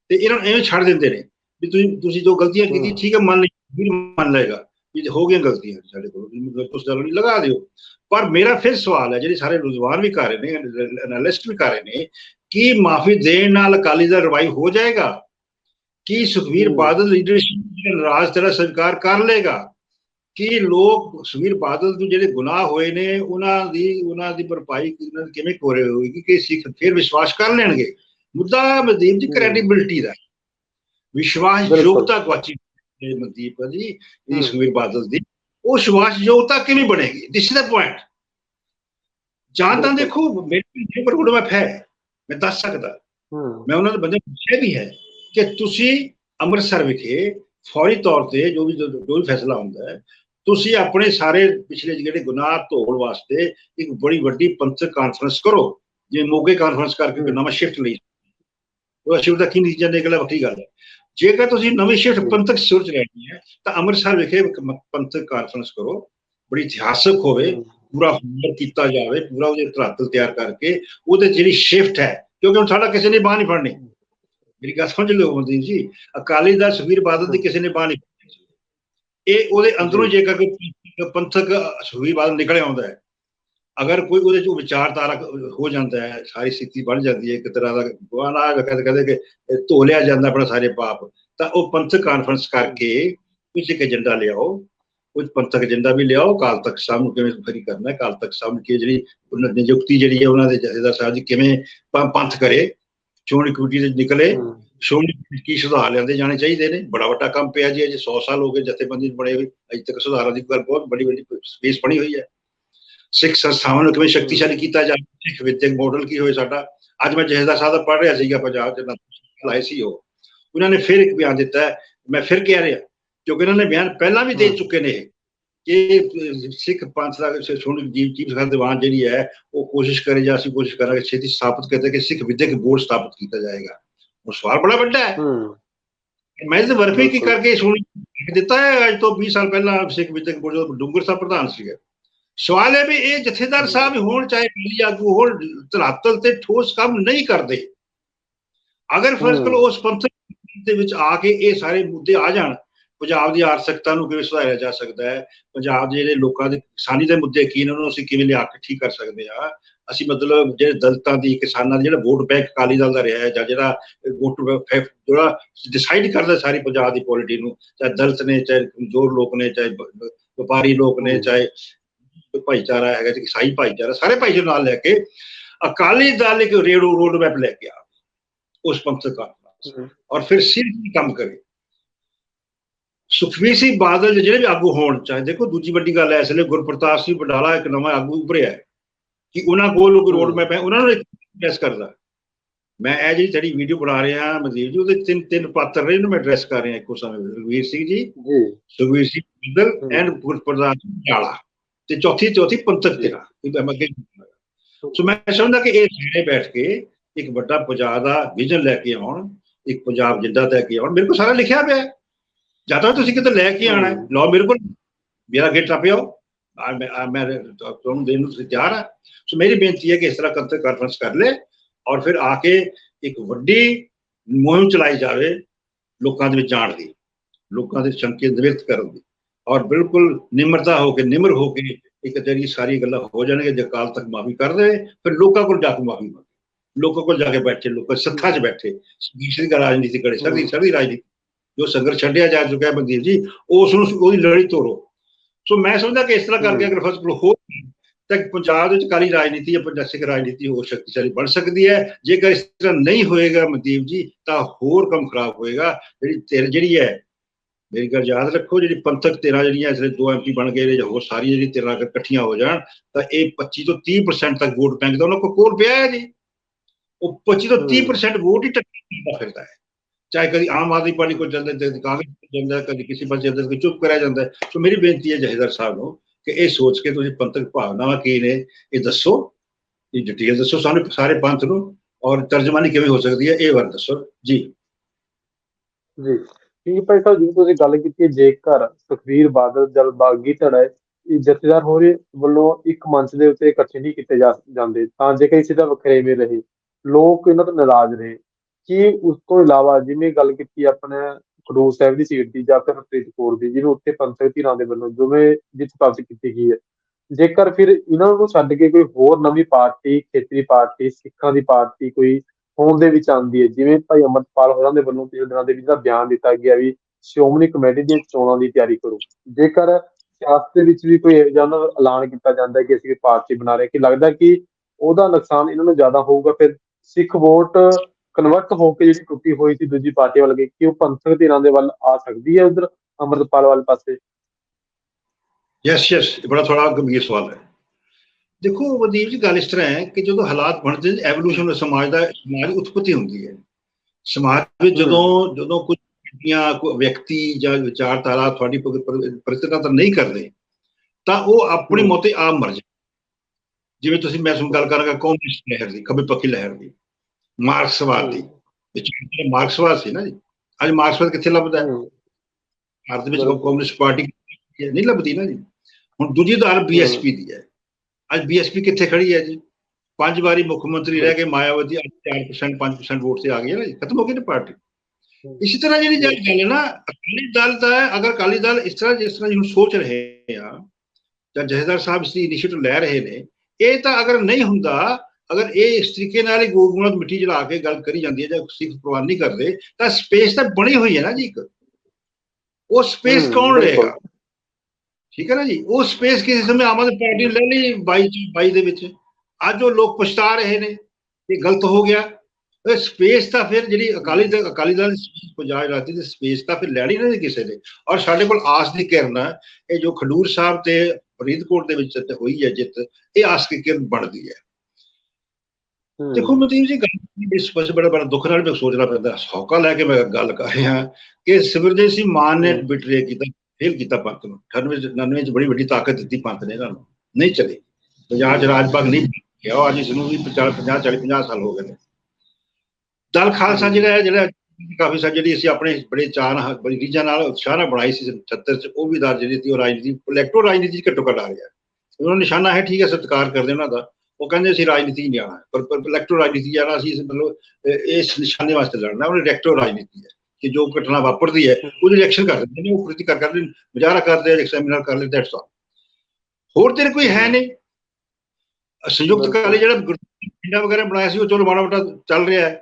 ਤੇ ਇਹਨਾਂ ਨੂੰ ਐਵੇਂ ਛੱਡ ਦਿੰਦੇ ਨੇ ਵੀ ਤੁਸੀਂ ਤੁਸੀਂ ਜੋ ਗਲਤੀਆਂ ਕੀਤੀ। ਠੀਕ ਹੈ ਮੰਨ ਲਈ ਵੀਰ ਮੰਨ ਲਏਗਾ ਵੀ ਹੋ ਗਈਆਂ ਗਲਤੀਆਂ ਸਾਡੇ ਕੋਲ ਤੁਸੀਂ ਗੱਲ ਨਹੀਂ ਲਗਾ ਦਿਓ। ਪਰ ਮੇਰਾ ਫਿਰ ਸਵਾਲ ਹੈ ਜਿਹੜੀ ਸਾਰੇ ਰੁਜ਼ਵਾਨ ਵੀ ਕਰ ਰਹੇ ਨੇ ਐਨਾਲਿਸਟ ਵੀ ਕਰ ਰਹੇ ਨੇ ਕਿ ਮਾਫੀ ਦੇਣ ਨਾਲ ਅਕਾਲੀ ਦਲ ਰਿਵਾਈਵ ਹੋ ਜਾਏਗਾ? ਕੀ ਸੁਖਵੀਰ। ਬਾਦਲ ਲੀਡਰਸ਼ਿਪ ਰਾਜ ਤੇਰਾ ਸਰਕਾਰ ਕਰ ਲੇਗਾ ਕਿ ਲੋਕ ਸੁਖਵੀਰ ਬਾਦਲ ਤੋਂ ਜਿਹੜੇ ਗੁਨਾਹ ਹੋਏ ਨੇ ਉਹਨਾਂ ਦੀ ਉਹਨਾਂ ਦੀ ਭਰਪਾਈ ਕਿਵੇਂ- ਕੋਰੇ ਹੋਏਗੀ ਕਿ ਸਿੱਖ ਫਿਰ ਵਿਸ਼ਵਾਸ ਕਰ ਲੈਣਗੇ ਮੁੱਦਾ ਜੀ ਹਮ। ਕ੍ਰੈਡੀਬਿਲਟੀ ਦਾ ਵਿਸ਼ਵਾਸ। ਯੋਗਤਾ ਗਵਾਚੀ ਹੈ ਮਨਦੀਪ ਜੀ। ਇਹ ਸੁਖਵੀਰ ਬਾਦਲ ਦੀ ਉਹ ਵਿਸ਼ਵਾਸ ਯੋਗਤਾ ਕਿਵੇਂ ਬਣੇਗੀ ਦਿਸ ਇਜ਼ ਦਾ ਪੁਆਇੰਟ ਜਾਂ ਤਾਂ। ਦੇਖੋ ਮੇਰੇ ਪਰ ਰੋਡ ਮੈਪ ਹੈ ਮੈਂ ਦੱਸ ਸਕਦਾ ਮੈਂ ਉਹਨਾਂ ਦੇ ਬੰਦੇ ਨੂੰ ਪੁੱਛਿਆ ਵੀ ਹੈ ਕਿ ਤੁਸੀਂ ਅੰਮ੍ਰਿਤਸਰ ਵਿਖੇ ਫੌਰੀ ਤੌਰ ਤੇ ਜੋ ਵੀ ਜੋ ਵੀ ਫੈਸਲਾ ਹੁੰਦਾ ਹੈ, ਤੁਸੀਂ ਆਪਣੇ ਸਾਰੇ ਪਿਛਲੇ ਜਿਹੜੇ ਗੁਨਾਹ ਧੋਣ ਵਾਸਤੇ ਇੱਕ ਬੜੀ ਵੱਡੀ ਪੰਥਕ ਕਾਨਫਰੰਸ ਕਰੋ ਜਿਵੇਂ ਮੋਗੇ ਕਾਨਫਰੰਸ ਕਰਕੇ ਕੋਈ ਨਵਾਂ ਸ਼ਿਫਟ ਲਈ। ਉਹ ਸ਼ਿਫਟ ਦਾ ਕੀ ਨਤੀਜਾ ਨਿਕਲਿਆ, ਵੱਖਰੀ ਗੱਲ ਹੈ। ਜੇਕਰ ਤੁਸੀਂ ਨਵੀਂ ਸ਼ਿਫਟ ਪੰਥਕ ਸੁਰ ਚ ਲੈਣੀ ਹੈ, ਤਾਂ ਅੰਮ੍ਰਿਤਸਰ ਵਿਖੇ ਪੰਥਕ ਕਾਨਫਰੰਸ ਕਰੋ। ਬੜੀ ਇਤਿਹਾਸਕ ਹੋਵੇ, ਪੂਰਾ ਹੁਨਰ ਕੀਤਾ ਜਾਵੇ, ਪੂਰਾ ਉਹਦੇ ਧਰਾਤਲ ਤਿਆਰ ਕਰਕੇ, ਉਹਦੇ ਜਿਹੜੀ ਸ਼ਿਫਟ ਹੈ, ਕਿਉਂਕਿ ਹੁਣ ਸਾਡਾ ਕਿਸੇ ਨੇ ਬਾਹ ਨਹੀਂ ਫੜਨੀ। ਮੇਰੀ ਗੱਲ ਸਮਝ ਲਿਓ ਮਨਦੀਪ ਜੀ ਅਕਾਲੀ ਦਲ ਸੁਖਬੀਰ ਬਾਦਲ ਦੀ ਕਿਸੇ ਨੇ ਬਾਹ ਨਹੀਂ ਇਹ ਉਹਦੇ ਅੰਦਰੋਂ ਜੇਕਰ ਕੋਈ ਪੰਥਕ ਸੁਖਬੀਰ ਬਾਦਲ ਨਿਕਲਿਆ ਆਉਂਦਾ ਹੈ ਅਗਰ ਕੋਈ ਉਹਦੇ ਚ ਵਿਚਾਰਧਾਰਾ ਹੋ ਜਾਂਦਾ ਹੈ ਸਾਰੀ ਸਥਿਤੀ ਬਣ ਜਾਂਦੀ ਹੈ ਇੱਕ ਤਰ੍ਹਾਂ ਦਾ ਗਵਾਨਾ ਕਹਿੰਦੇ ਕਹਿੰਦੇ ਕਿ ਧੋ ਲਿਆ ਜਾਂਦਾ ਆਪਣਾ ਸਾਰੇ ਪਾਪ ਤਾਂ ਉਹ ਪੰਥਕ ਕਾਨਫਰੰਸ ਕਰਕੇ ਕੁਝ ਇੱਕ ਏਜੰਡਾ ਲਿਆਓ ਕੁਝ ਪੰਥਕ ਏਜੰਡਾ ਵੀ ਲਿਆਓ ਕਾਲ ਤੱਕ ਨੂੰ ਕਿਵੇਂ ਫਰੀ ਕਰਨਾ ਹੈ ਕਾਲ ਤੱਕ ਸਾਹਿਬ ਨੂੰ ਕੀ ਜਿਹੜੀ ਉਹਨਾਂ ਦੀ ਨਿਯੁਕਤੀ ਜਿਹੜੀ ਹੈ ਉਹਨਾਂ ਦੇ ਜਥੇਦਾਰ ਸਾਹਿਬ ਦੀ ਕਿਵੇਂ ਪੰਥ ਕਰੇ ਚੋਣ ਕਮੇਟੀ ਦੇ ਨਿਕਲੇ ਸ਼ੋਮਣੀ ਕਮੇਟੀ ਸੁਧਾਰ ਲਿਆਂਦੇ ਜਾਣੇ ਚਾਹੀਦੇ ਨੇ? ਬੜਾ ਵੱਡਾ ਕੰਮ ਪਿਆ ਜੀ ਅਜੇ 100 ਸਾਲ ਹੋ ਗਏ ਜਥੇਬੰਦੀ ਬਣੇ ਹੋਏ ਅਜੇ ਤੱਕ ਸੁਧਾਰਾਂ ਦੀ ਗੱਲ ਬਹੁਤ ਬੜੀ ਵੱਡੀ ਸਪੇਸ ਬਣੀ ਹੋਈ ਹੈ। ਸਿੱਖ ਸੰਸਥਾਵਾਂ ਨੂੰ ਕਿਵੇਂ ਸ਼ਕਤੀਸ਼ਾਲੀ ਕੀਤਾ ਜਾਵੇ ਸਿੱਖ ਵਿਦਿਅਕ ਮਾਡਲ ਕੀ ਹੋਏ ਸਾਡਾ? ਅੱਜ ਮੈਂ ਜਥੇਦਾਰ ਸਾਹਿਬ ਪੜ੍ਹ ਰਿਹਾ ਸੀਗਾ ਪੰਜਾਬ ਦੇ ਨਾਲ ਆਏ ਸੀ ਉਹ। ਉਹਨਾਂ ਨੇ ਫਿਰ ਇੱਕ ਬਿਆਨ ਦਿੱਤਾ ਮੈਂ ਫਿਰ ਕਹਿ ਰਿਹਾ ਕਿਉਂਕਿ ਇਹਨਾਂ ਨੇ ਬਿਆਨ ਪਹਿਲਾਂ ਵੀ ਦੇ। ਚੁੱਕੇ ਨੇ ਇਹ, ਕਿ ਸਿੱਖ ਪੰਥ ਦਾ ਸੋਹਣੀ ਜੀਵ ਜੀਵ ਸਿਖਾਂ ਦੀਵਾਨ ਜਿਹੜੀ ਹੈ ਉਹ ਕੋਸ਼ਿਸ਼ ਕਰੇ ਜਾਂ ਅਸੀਂ ਕੋਸ਼ਿਸ਼ ਕਰਾਂਗੇ ਛੇਤੀ ਸਥਾਪਿਤ ਕਰਦੇ ਕਿ ਸਿੱਖ ਵਿਦਿਅਕ ਬੋਰਡ ਸਥਾਪਿਤ ਕੀਤਾ ਜਾਏਗਾ। ਉਹ ਸਵਾਲ ਬੜਾ ਵੱਡਾ ਹੈ। ਮੈਂ ਇਸ ਵਰਫੀ ਕੀ। ਕਰਕੇ ਸੁਣ ਦਿੱਤਾ ਹੈ? ਅੱਜ ਤੋਂ 20 ਸਾਲ ਪਹਿਲਾਂ ਸਿੱਖ ਵਿਦਿਅਕ ਬੋਰਡ ਡੂੰਗਰ ਸਾਹਿਬ ਪ੍ਰਧਾਨ ਸੀਗੇ। ਸਵਾਲ ਹੈ ਵੀ ਇਹ ਜਥੇਦਾਰ ਸਾਹਿਬ ਹੋਣ ਚਾਹੇ ਕਾਲੀ ਆਗੂ ਹੋਣ ਧਰਾਤਲ ਤੇ ਠੋਸ ਕੰਮ ਨਹੀਂ ਕਰਦੇ। ਅਗਰ ਫਰਜ਼ ਕਰੋ ਉਸ ਪੰਥਕ ਦੇ ਵਿੱਚ ਆ ਕੇ ਇਹ ਸਾਰੇ ਮੁੱਦੇ ਆ ਜਾਣ ਪੰਜਾਬ ਦੀ ਆਰਥਿਕਤਾ ਨੂੰ ਕਿਵੇਂ ਸੁਧਾਰਿਆ ਜਾ ਸਕਦਾ ਹੈ ਪੰਜਾਬ ਦੇ ਜਿਹੜੇ ਲੋਕਾਂ ਦੇ ਕਿਸਾਨੀ ਦੇ ਮੁੱਦੇ ਕੀ ਨੇ ਉਹਨਾਂ ਨੂੰ ਅਸੀਂ ਕਿਵੇਂ ਲਿਆ ਕੇ ਠੀਕ ਕਰ ਸਕਦੇ ਆ ਅਸੀਂ ਮਤਲਬ ਜਿਹੜੇ ਦਲਤਾਂ ਦੀ ਕਿਸਾਨਾਂ ਦੀ ਜਿਹੜਾ ਵੋਟ ਬੈਂਕ ਅਕਾਲੀ ਦਲ ਦਾ ਰਿਹਾ ਹੈ ਜਾਂ ਜਿਹੜਾ ਵੋਟ ਜਿਹੜਾ ਡਿਸਾਈਡ ਕਰਦਾ ਸਾਰੀ ਪੰਜਾਬ ਦੀ ਪੋਲਿਟੀ ਨੂੰ ਚਾਹੇ ਦਲਿਤ ਨੇ ਚਾਹੇ ਕਮਜ਼ੋਰ ਲੋਕ ਨੇ ਚਾਹੇ ਵਪਾਰੀ ਲੋਕ ਨੇ। ਚਾਹੇ ਭਾਈਚਾਰਾ ਹੈਗਾ ਤੇ ਈਸਾਈ ਭਾਈਚਾਰਾ ਸਾਰੇ ਭਾਈਚਾਰੇ ਨਾਲ ਲੈ ਕੇ ਅਕਾਲੀ ਦਲ ਇੱਕ ਰੇਡੋ ਰੋਡ ਮੈਪ ਲੈ ਕੇ ਆ ਉਸ ਕਾਨਫਰੰਸ ਹਮ। ਔਰ ਫਿਰ ਸੀਰੀਅਸਲੀ ਕੰਮ ਕਰੇ ਸੁਖਵੀਰ ਸਿੰਘ ਬਾਦਲ ਦੇ ਜਿਹੜੇ ਵੀ ਆਗੂ ਹੋਣ ਚਾਹੇ ਦੇਖੋ ਦੂਜੀ ਵੱਡੀ ਗੱਲ ਹੈ ਇਸ ਲਈ ਗੁਰਪ੍ਰਤਾਪ ਸਿੰਘ ਬਡਾਲਾ ਇੱਕ ਨਵਾਂ ਆਗੂ ਉੱਭਰਿਆ ਹੈ ਕਿ ਉਹਨਾਂ ਕੋਲ ਕੋਈ ਰੋਡ ਮੈਪ ਹੈ ਉਹਨਾਂ ਨੂੰ ਐਡਰੈਸ ਕਰਦਾ। ਮੈਂ ਇਹ ਜਿਹੜੀ ਤੁਹਾਡੀ ਵੀਡੀਓ ਬਣਾ ਰਿਹਾ ਮਨਦੀਪ ਜੀ ਉਹਦੇ ਤਿੰਨ ਤਿੰਨ ਪਾਤਰ ਨੇ ਇਹਨੂੰ ਮੈਂ ਐਡਰੈਸ ਕਰ ਰਿਹਾ ਇੱਕੋ ਸਮੇਂ ਰਘਵੀਰ ਸਿੰਘ ਜੀ ਜੀ। ਸੁਖਵੀਰ ਸਿੰਘ ਬਾਦਲ। ਐਂਡ ਗੁਰਪ੍ਰਤਾਪ ਸਿੰਘ ਬਡਾਲਾ ਤੇ ਚੌਥੀ ਚੌਥੀ ਪੰਥਕ ਤੇਰਾ ਇਹ ਮੈਂ ਅੱਗੇ ਸੋ ਮੈਂ ਸਮਝਦਾ ਕਿ ਇਹ ਸਾਰੇ ਬੈਠ ਕੇ ਇੱਕ ਵੱਡਾ ਪੰਜਾਬ ਦਾ ਵਿਜ਼ਨ ਲੈ ਕੇ ਆਉਣ ਇੱਕ ਪੰਜਾਬ ਜਿੱਦਾਂ ਲੈ ਕੇ ਆਉਣ। ਮੇਰੇ ਕੋਲ ਸਾਰਾ ਲਿਖਿਆ ਪਿਆ ਹੈ। ਜਾਂ ਤਾਂ ਤੁਸੀਂ ਕਿਤੇ ਲੈ ਕੇ ਆਣਾ ਹੈ। ਲਓ ਮੇਰੇ ਕੋਲ, ਮੇਰਾ ਗੇਟ ਟੱਪਿਓ ਮੈਂ ਤੁਹਾਨੂੰ ਦੇਣ ਨੂੰ ਤੁਸੀਂ ਤਿਆਰ ਆ। ਸੋ ਮੇਰੀ ਬੇਨਤੀ ਹੈ ਕਿ ਇਸ ਤਰ੍ਹਾਂ ਕੰਤਰ ਕਾਨਫਰੰਸ ਕਰ ਲੈ ਔਰ ਫਿਰ ਆ ਕੇ ਇੱਕ ਵੱਡੀ ਮੁਹਿੰਮ ਚਲਾਈ ਜਾਵੇ ਲੋਕਾਂ ਦੇ ਵਿੱਚ ਜਾਣ ਦੀ, ਲੋਕਾਂ ਦੇ ਸ਼ੰਕੇ ਨਿਵਰਤ ਕਰਨ ਦੀ। ਔਰ ਬਿਲਕੁਲ ਨਿਮਰਤਾ ਹੋ ਕੇ, ਨਿਮਰ ਹੋ ਕੇ ਇੱਕ ਤੇਰੀ ਸਾਰੀ ਗੱਲਾਂ ਹੋ ਜਾਣਗੇ ਜੇ ਕਾਲ ਤੱਕ ਮਾਫੀ ਕਰ ਦੇ ਫਿਰ ਲੋਕਾਂ ਕੋਲ ਜਾ ਕੇ ਮਾਫੀ ਮੰਗੇ। ਲੋਕਾਂ ਕੋਲ ਜਾ ਕੇ ਬੈਠੇ, ਲੋਕਾਂ ਸੱਥਾ 'ਚ ਬੈਠੇ। ਦੂਸਰੀ ਦਾ ਰਾਜਨੀਤੀ ਕਰੇ ਸਰਦੀ ਸਰਦੀ ਰਾਜਨੀਤੀ ਜੋ ਸੰਘਰਸ਼ ਛੱਡਿਆ ਜਾ ਚੁੱਕਾ ਹੈ ਬੰਦੀਪ ਜੀ ਉਸ ਨੂੰ ਉਹਦੀ ਲੜਾਈ ਤੋੜੋ। ਸੋ ਮੈਂ ਸਮਝਦਾ ਕਿ ਇਸ ਤਰ੍ਹਾਂ ਕਰਕੇ ਅਗਰ ਫਸਲ ਹੋ ਤਾਂ ਪੰਜਾਬ ਵਿੱਚ ਕਾਲੀ ਰਾਜਨੀਤੀ ਜਾਂ ਪੰਜਾਬ ਰਾਜਨੀਤੀ ਹੋਰ ਸ਼ਕਤੀਸ਼ਾਲੀ ਬਣ ਸਕਦੀ ਹੈ। ਜੇਕਰ ਇਸ ਤਰ੍ਹਾਂ ਨਹੀਂ ਹੋਏਗਾ ਮਨਦੀਪ ਜੀ ਤਾਂ ਹੋਰ ਕੰਮ ਖਰਾਬ ਹੋਏਗਾ। ਜਿਹੜੀ ਤੇਰ ਜਿਹੜੀ ਹੈ ਮੇਰੀ ਗੱਲ ਯਾਦ ਰੱਖੋ ਜਿਹੜੀ ਪੰਥਕ ਤੇਰਾ ਜਿਹੜੀਆਂ ਇਸ ਲਈ ਦੋ ਐਮਪੀ ਬਣ ਗਏ ਨੇ ਜਾਂ ਹੋਰ ਸਾਰੀ ਜਿਹੜੀ ਤੇਰਾ ਅਗਰ ਇਕੱਠੀਆਂ ਹੋ ਜਾਣ ਤਾਂ ਇਹ 25 ਤੋਂ 30% ਤੱਕ ਵੋਟ ਬੈਂਕ ਦਾ ਉਹਨਾਂ ਕੋਲ ਕੋਲ ਪਿਆ ਹੈ ਜੀ। ਉਹ 25 ਤੋਂ 30% ਵੋਟ ਹੀ ਟੱਕਰ ਫਿਰਦਾ ਹੈ। ਚਾਹੇ ਕਦੀ ਆਮ ਆਦਮੀ ਪਾਰਟੀ ਕੋਲ ਜਾਂਦਾ ਤੇ ਕਾਂਗਰਸ ਕੋਲ ਜਾਂਦਾ ਕਦੀ ਕਿਸੇ ਪਾਸੇ ਜਾਂਦਾ ਕੋਈ ਚੁੱਪ ਕਰਿਆ ਜਾਂਦਾ ਸੋ ਮੇਰੀ ਬੇਨਤੀ ਹੈ ਜਹੇਦਾਰ ਸਾਹਿਬ ਨੂੰ ਕਿ ਇਹ ਸੋਚ ਕੇ ਤੁਸੀਂ ਪੰਥਕ ਭਾਵਨਾਵਾਂ ਕੀ ਨੇ ਇਹ ਦੱਸੋ ਇਹ ਡਿਟੇਲ ਦੱਸੋ ਸਾਨੂੰ ਸਾਰੇ ਪੰਥ ਨੂੰ ਔਰ ਤਰਜਮਾਨੀ ਕਿਵੇਂ ਹੋ ਸਕਦੀ ਹੈ ਇਹ ਵਾਰ ਦੱਸੋ। ਜੀ। ਜੀ। ਠੀਕ ਭਾਈ ਸਾਹਿਬ ਜਿਵੇਂ ਤੁਸੀਂ ਗੱਲ ਕੀਤੀ ਜੇਕਰ ਸੁਖਬੀਰ ਬਾਦਲ ਜਲ ਬਾਗੀ ਧੜਾ ਹੈ, ਇਹ ਜਥੇਦਾਰ ਹੋਰੇ ਵੱਲੋਂ ਇੱਕ ਮੰਚ ਦੇ ਉੱਤੇ ਇਕੱਠੇ ਨਹੀਂ ਕੀਤੇ ਜਾ ਜਾਂਦੇ ਤਾਂ ਜੇਕਰ ਇਸੇ ਦਾ ਵਖਰੇਵੇਂ ਰਹੇ ਲੋਕ ਇਹਨਾਂ ਤੋਂ ਨਾਰਾਜ਼ ਰਹੇ ਕੀ ਉਸ ਤੋਂ ਇਲਾਵਾ ਜਿਵੇਂ ਗੱਲ ਕੀਤੀ ਆਪਣੇ ਖਡੂਰ ਸਾਹਿਬ ਦੀ ਸੀਟ ਦੀ ਜਾਂ ਫਿਰ ਫਰੀਦਕੋਟ ਦੀ, ਜਿਹਨੂੰ ਉੱਥੇ ਪੰਥਕ ਧਿਰਾਂ ਦੇ ਵੱਲੋਂ ਜਿਵੇਂ ਜਿੱਤ ਪ੍ਰਾਪਤ ਕੀਤੀ ਗਈ ਹੈ। ਜੇਕਰ ਫਿਰ ਇਹਨਾਂ ਨੂੰ ਛੱਡ ਕੇ ਕੋਈ ਹੋਰ ਨਵੀਂ ਪਾਰਟੀ, ਖੇਤਰੀ ਪਾਰਟੀ, ਸਿੱਖਾਂ ਦੀ ਪਾਰਟੀ ਕੋਈ ਹੋਂਦ ਦੇ ਵਿੱਚ ਆਉਂਦੀ ਹੈ, ਜਿਵੇਂ ਭਾਈ ਅਮਰਪਾਲ ਹੋਰਾਂ ਦੇ ਵੱਲੋਂ ਪਿਛਲੇ ਦਿਨਾਂ ਦੇ ਵਿੱਚ ਜਿਹੜਾ ਬਿਆਨ ਦਿੱਤਾ ਗਿਆ ਵੀ ਸ਼੍ਰੋਮਣੀ ਕਮੇਟੀ ਦੀਆਂ ਚੋਣਾਂ ਦੀ ਤਿਆਰੀ ਕਰੋ। ਜੇਕਰ ਸਿਆਸਤ ਦੇ ਵਿੱਚ ਵੀ ਕੋਈ ਇਹੋ ਜਿਹਾ ਦਾ ਐਲਾਨ ਕੀਤਾ ਜਾਂਦਾ ਹੈ ਕਿ ਅਸੀਂ ਕੋਈ ਪਾਰਟੀ ਬਣਾ ਰਹੇ ਕਿ ਲੱਗਦਾ ਕਿ ਉਹਦਾ ਨੁਕਸਾਨ ਇਹਨਾਂ ਨੂੰ ਜ਼ਿਆਦਾ ਹੋਊਗਾ, ਫਿਰ ਸਿੱਖ ਵੋਟ ਕਨਵਰਟ ਹੋ ਕੇ ਜਿਹੜੀ ਟੁੱਟੀ ਹੋਈ ਸੀ ਦੂਜੀ ਪਾਰਟੀ ਵੱਲ ਗਈ ਕਿ ਉਹ ਪੰਥਕ ਧਿਰਾਂ ਦੇ ਵੱਲ ਆ ਸਕਦੀ ਹੈ ਉਧਰ ਅਮਰਪਾਲ ਵਾਲੇ ਪਾਸੇ? ਯੈਸ ਯੈਸ ਇਹ ਬੜਾ ਥੋੜਾ ਗੰਭੀਰ ਸਵਾਲ ਹੈ। ਦੇਖੋ ਵਦੀਪ ਜੀ ਗੱਲ ਇਸ ਤਰ੍ਹਾਂ ਹੈ ਕਿ ਜਦੋਂ ਹਾਲਾਤ ਬਣਦੇ ਨੇ ਐਵੋਲੂਸ਼ਨ ਸਮਾਜ ਦਾ ਸਮਾਜ ਦੀ ਉਤਪਤੀ ਹੁੰਦੀ ਹੈ। ਸਮਾਜ ਵਿੱਚ ਜਦੋਂ ਜਦੋਂ ਕੁਝ ਜਾਂ ਕੋਈ ਵਿਅਕਤੀ ਜਾਂ ਵਿਚਾਰਧਾਰਾ ਤੁਹਾਡੀ ਪ੍ਰਤੀਨਿਧਤਾ ਨਹੀਂ ਕਰਦੇ ਤਾਂ ਉਹ ਆਪਣੀ। ਮੌਤੇ ਆਪ ਮਰ ਜਾਂਦੇ। ਜਿਵੇਂ ਤੁਸੀਂ ਮੈਂ ਤੁਹਾਨੂੰ ਗੱਲ ਕਰਾਂਗਾ ਕਮਿਊਨਿਸਟ ਲਹਿਰ ਦੀ ਖੱਬੇ ਪੱਖੀ ਲਹਿਰ ਦੀ। ਮਾਰਕਸਵਾਦ। ਦੀ ਵਿਚਾਰਧਾਰਾ ਮਾਰਕਸਵਾਦ ਸੀ ਨਾ ਜੀ ਅੱਜ ਮਾਰਕਸਵਾਦ ਕਿੱਥੇ ਲੱਭਦਾ ਹੈ? ਭਾਰਤ ਵਿੱਚ। ਕਮਿਊਨਿਸਟ ਪਾਰਟੀ ਨਹੀਂ ਲੱਭਦੀ ਨਾ ਜੀ। ਹੁਣ ਦੂਜੀ ਧਾਰ ਬੀਐਸਪੀ ਦੀ ਹੈ। ਅੱਜ ਬੀਐਸਪੀ ਕਿੱਥੇ ਖੜੀ ਹੈ ਜੀ? ਪੰਜ ਵਾਰੀ ਮੁੱਖ ਮੰਤਰੀ ਰਹਿ ਕੇ ਮਾਇਆਵਤੀ ਅੱਜ 4% 5% ਵੋਟ ਤੇ ਆ ਗਈ ਹੈ ਨਾ ਜੀ। ਖਤਮ ਹੋ ਗਈ ਨਾ ਪਾਰਟੀ। ਇਸੇ ਤਰ੍ਹਾਂ ਜਿਹੜੀ ਗੱਲ ਹੈ ਨਾ ਅਕਾਲੀ ਦਲ ਦਾ ਹੈ, ਅਗਰ ਅਕਾਲੀ ਦਲ ਇਸ ਤਰ੍ਹਾਂ ਜਿਸ ਤਰ੍ਹਾਂ ਹੁਣ ਸੋਚ ਰਹੇ ਆ ਜਾਂ ਜਥੇਦਾਰ ਸਾਹਿਬ ਇਸ ਦੀ ਇਨੀਸ਼ੀਏਟਿਵ ਲੈ ਰਹੇ ਨੇ ਇਹ ਤਾਂ ਅਗਰ ਨਹੀਂ ਹੁੰਦਾ ਅਗਰ ਇਹ ਇਸ ਤਰੀਕੇ ਨਾਲ ਹੀ ਗੋਗੂਣਾ ਮਿੱਟੀ ਜਲਾ ਕੇ ਗੱਲ ਕਰੀ ਜਾਂਦੀ ਹੈ ਜਾਂ ਸਿੱਖ ਪ੍ਰਵਾਨ ਨਹੀਂ ਕਰਦੇ ਤਾਂ ਸਪੇਸ ਤਾਂ ਬਣੀ ਹੋਈ ਹੈ ਨਾ ਜੀ ਇੱਕ। ਉਹ ਸਪੇਸ ਕੌਣ। ਲਏਗਾ? ਠੀਕ ਹੈ ਨਾ ਜੀ? ਉਹ ਸਪੇਸ ਕਿਸੇ ਸਮੇਂ ਆਮ ਆਦਮੀ ਪਾਰਟੀ ਲੈ ਲਈ 22 ਚ 22 ਦੇ ਵਿੱਚ। ਅੱਜ ਉਹ ਲੋਕ ਪਛਤਾ ਰਹੇ ਨੇ ਇਹ ਗਲਤ ਹੋ ਗਿਆ। ਇਹ ਸਪੇਸ ਤਾਂ ਫਿਰ ਜਿਹੜੀ ਅਕਾਲੀ ਦਲ ਅਕਾਲੀ ਦਲ ਦੀ ਪੰਜਾਬ ਰਾਜੀ ਦੀ ਸਪੇਸ ਤਾਂ ਫਿਰ ਲੈਣੀ ਨਹੀਂ ਕਿਸੇ ਨੇ। ਔਰ ਸਾਡੇ ਕੋਲ ਆਸ ਦੀ ਕਿਰਨ ਹੈ ਇਹ ਜੋ ਖਡੂਰ ਸਾਹਿਬ ਤੇ ਫਰੀਦਕੋਟ ਦੇ ਵਿੱਚ ਤੇ ਹੋਈ ਹੈ ਜਿੱਤ ਇਹ ਆਸ ਦੀ ਕਿਰਨ ਬਣਦੀ ਹੈ। ਦੇਖੋ ਮਤੀਬ ਜੀ ਗੱਲ ਇਸ ਪਾਸੇ ਬੜਾ ਬੜਾ ਦੁੱਖ ਨਾਲ ਮੈਂ ਸੋਚਣਾ ਪੈਂਦਾ। ਸੌਕਾ ਲੈ ਕੇ ਮੈਂ ਗੱਲ ਕਰ ਰਿਹਾ ਕਿ ਸਿਮਰਜੀਤ ਸਿੰਘ ਮਾਨ ਨੇ। ਬਿਟਰੇ ਕੀਤਾ ਫੇਲ ਕੀਤਾ ਪੰਥ ਨੂੰ। 98 ਚ 99 ਚ ਬੜੀ ਵੱਡੀ ਤਾਕਤ ਦਿੱਤੀ ਪੰਥ ਨੇ ਇਹਨਾਂ ਨੂੰ। ਨਹੀਂ ਚਲੇ। ਪੰਜਾਬ ਚ ਰਾਜ ਭਾਗ ਨਹੀਂ ਗਿਆ। ਅੱਜ ਇਸ ਨੂੰ ਵੀ 50 50 40 50 ਸਾਲ ਹੋ ਗਏ ਨੇ। ਦਲ ਖਾਲਸਾ ਜਿਹੜਾ ਹੈ ਜਿਹੜਾ ਕਾਫੀ ਸਾਰੀ ਜਿਹੜੀ ਅਸੀਂ ਆਪਣੇ ਬੜੇ ਚਾਅ ਨਾਲ ਬੜੀ ਰੀਝਾਂ ਨਾਲ ਉਤਸ਼ਾਹ ਨਾਲ ਬਣਾਈ ਸੀ 76 ਚ ਉਹ ਵੀ ਦਰ ਜਿਹੜੀ ਸੀ ਉਹ ਰਾਜਨੀਤੀ ਇਲੈਕਟ੍ਰੋ ਰਾਜਨੀਤੀ ਚ ਘੱਟੋ ਘੱਟ ਆ ਰਿਹਾ ਉਹਨਾਂ ਨਿਸ਼ਾਨਾ ਹੈ ਠੀਕ ਹੈ ਸਤਿਕਾਰ ਕਰਦੇ ਉਹਨਾਂ ਦਾ। ਉਹ ਕਹਿੰਦੇ ਅਸੀਂ ਰਾਜਨੀਤੀ ਨਹੀਂ ਆਣਾ ਪਰ ਇਲੈਕਟ੍ਰੋ ਰਾਜਨੀਤੀ ਜਾਣਾ ਅਸੀਂ ਮਤਲਬ ਇਸ ਨਿਸ਼ਾਨੇ ਵਾਸਤੇ ਲੜਨਾ। ਉਹ ਇਲੈਕਟ੍ਰੋ ਰਾਜਨੀਤੀ ਹੈ ਕਿ ਜੋ ਘਟਨਾ ਵਾਪਰਦੀ ਹੈ ਉਹਦੀ ਰਿਐਕਸ਼ਨ ਕਰ ਦਿੰਦੇ ਨੇ ਉਹ ਪ੍ਰਤੀਕਾਰ ਕਰਦੇ ਨੇ ਮੁਜ਼ਾਹਰਾ ਕਰਦੇ ਨੇ ਸੈਮੀਨਾਰ ਕਰ ਲੈਂਦੇ ਦੈਟਸ ਆਲ ਹੋਰ ਤੇਰੇ ਕੋਈ ਹੈ ਨਹੀਂ? ਸੰਯੁਕਤ ਕਾਲੇ ਜਿਹੜਾ ਪਿੰਡਾਂ ਵਗੈਰਾ ਬਣਾਇਆ ਸੀ ਉਹ ਚਲੋ ਮਾੜਾ ਮੋਟਾ ਚੱਲ ਰਿਹਾ ਹੈ।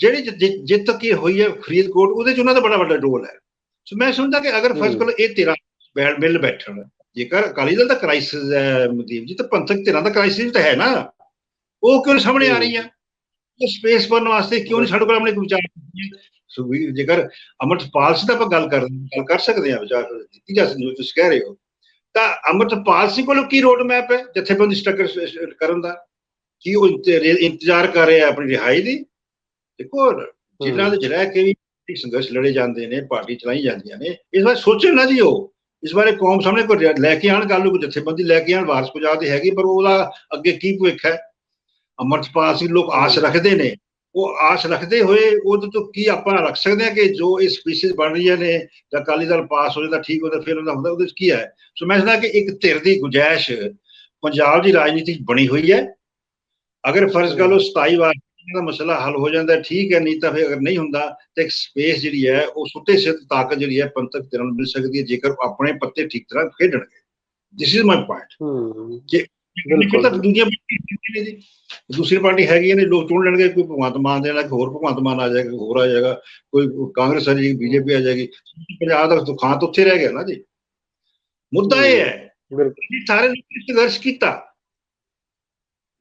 ਜਿਹੜੀ ਜਿੱਤ ਕੀ ਹੋਈ ਹੈ ਫਰੀਦਕੋਟ ਉਹਦੇ ਚ ਉਹਨਾਂ ਦਾ ਬੜਾ ਵੱਡਾ ਰੋਲ ਹੈ। ਸੋ ਮੈਂ ਸਮਝਦਾ ਕਿ ਅਗਰ ਫਸਟ ਕੋਲ ਇਹ ਤੇਰਾ ਬੈਠ ਮਿਲ ਬੈਠਣ ਜੇਕਰ ਅਕਾਲੀ ਦਲ ਦਾ ਕ੍ਰਾਈਸਿਸ ਹੈ ਮਦੀਪ ਜੀ ਤਾਂ ਪੰਥਕ ਧਿਰਾਂ ਦਾ ਕ੍ਰਾਈਸਿਸ ਤਾਂ ਹੈ ਨਾ। ਉਹ ਕਿਉਂ ਸਾਹਮਣੇ ਆ ਰਹੀ ਹੈ ਉਹ ਸਪੇਸ ਬਣਨ ਵਾਸਤੇ ਕਿਉਂ ਨਹੀਂ ਸਾਡੇ ਕੋਲ ਆਪਣੇ ਕੋਈ ਵਿਚਾਰ ਸੋ ਵੀ ਜੇਕਰ ਅਮਰਤਪਾਲ ਸਿੰਘ ਦਾ ਆਪਾਂ ਗੱਲ ਕਰ ਗੱਲ ਕਰ ਸਕਦੇ ਹਾਂ ਵਿਚਾਰ ਦਿੱਤੀ ਜਾ ਸਕਦੀ ਤੁਸੀਂ ਕਹਿ ਰਹੇ ਹੋ। ਤਾਂ ਅਮਰਤਪਾਲ ਸਿੰਘ ਕੋਲ ਕੀ ਰੋਡ ਮੈਪ ਹੈ ਜਥੇਬੰਦੀ ਸਟਰਕਚਰ ਕਰਨ ਦਾ? ਕੀ ਉਹ ਇੰਤ- ਇੰਤਜ਼ਾਰ ਕਰ ਰਿਹਾ ਆਪਣੀ ਰਿਹਾਈ ਦੀ? ਦੇਖੋ ਜਿਨ੍ਹਾਂ ਦੇ ਜਿਹੜਾ ਕਿ ਸੰਘਰਸ਼ ਲੜੇ ਜਾਂਦੇ ਨੇ ਪਾਰਟੀ ਚਲਾਈ ਜਾਂਦੀਆਂ ਨੇ ਇਸ ਬਾਰੇ ਸੋਚਣ ਨਾ ਜੀ ਉਹ ਇਸ ਬਾਰੇ ਕੌਮ ਸਾਹਮਣੇ ਕੋਈ ਲੈ ਕੇ ਆਣ ਗੱਲ ਨੂੰ ਜਥੇਬੰਦੀ ਲੈ ਕੇ ਆਣ ਵਾਰਸ ਪੰਜਾਬ ਦੀ ਹੈਗੀ, ਪਰ ਉਹਦਾ ਅੱਗੇ ਕੀ ਭਵਿੱਖ ਹੈ? ਅਮਰਤਪਾਲ ਸਿੰਘ ਲੋਕ ਆਸ ਰੱਖਦੇ ਨੇ। ਉਹ ਆਸ ਰੱਖਦੇ ਹੋਏ ਉਹਦੇ ਤੋਂ ਕੀ ਆਪਾਂ ਰੱਖ ਸਕਦੇ ਹਾਂ ਕਿ ਜੋ ਇਹ ਸਪੀਸੀਜ਼ ਬਣ ਰਹੀਆਂ ਨੇ, ਜਾਂ ਅਕਾਲੀ ਦਲ ਪਾਸ ਹੋ ਜਾਂਦਾ ਠੀਕ ਹੁੰਦਾ ਫਿਰ ਉਹਦਾ ਹੁੰਦਾ, ਉਹਦੇ ਵਿੱਚ ਕੀ ਹੈ? ਸੋ ਮੈਂ ਸਮਝਦਾ ਕਿ ਇੱਕ ਧਿਰ ਦੀ ਗੁੰਜਾਇਸ਼ ਪੰਜਾਬ ਦੀ ਰਾਜਨੀਤੀ 'ਚ ਬਣੀ ਹੋਈ ਹੈ। ਅਗਰ ਫਰਜ਼ ਕਰ ਲਓ 27 ਵਾਰ ਦਾ ਮਸਲਾ ਹੱਲ ਹੋ ਜਾਂਦਾ ਠੀਕ ਹੈ ਨਹੀਂ ਤਾਂ ਫਿਰ ਅਗਰ ਨਹੀਂ ਹੁੰਦਾ ਤਾਂ ਇੱਕ ਸਪੇਸ ਜਿਹੜੀ ਹੈ ਉਹ ਸੁੱਤੇ ਸਿੱਧ ਤਾਕਤ ਜਿਹੜੀ ਹੈ ਪੰਥਕ ਧਿਰਾਂ ਨੂੰ ਮਿਲ ਸਕਦੀ ਹੈ ਜੇਕਰ ਆਪਣੇ ਪੱਤੇ ਠੀਕ ਤਰ੍ਹਾਂ ਖੇਡਣਗੇ। ਦਿਸ ਇਜ਼ ਮਾਈ ਪੁਆਇੰਟ ਹਮ, ਬਿਲਕੁਲ। ਤਾਂ ਦੂਜੀਆਂ ਪਾਰਟੀਆਂ ਨੇ ਜੀ? ਦੂਸਰੀ ਪਾਰਟੀ ਹੈਗੀਆਂ ਨੇ ਲੋਕ ਚੁਣ ਲੈਣਗੇ ਕੋਈ ਭਗਵੰਤ ਮਾਨ ਦੇਣਾ ਕੋਈ ਹੋਰ ਭਗਵੰਤ ਮਾਨ ਆ ਜਾਏਗਾ ਹੋਰ ਆ ਜਾਏਗਾ ਕੋਈ ਕਾਂਗਰਸ ਆ ਜਾਏਗੀ ਬੀਜੇਪੀ ਆ ਜਾਏਗੀ। ਪੰਜਾਬ ਦਾ ਦੁਖਾਂਤ ਉੱਥੇ ਰਹਿ ਗਿਆ ਨਾ ਜੀ। ਮੁੱਦਾ ਇਹ ਹੈ ਬਿਲਕੁਲ। ਕਿ ਸਾਰੇ ਲੋਕਾਂ ਨੇ ਸੰਘਰਸ਼ ਕੀਤਾ।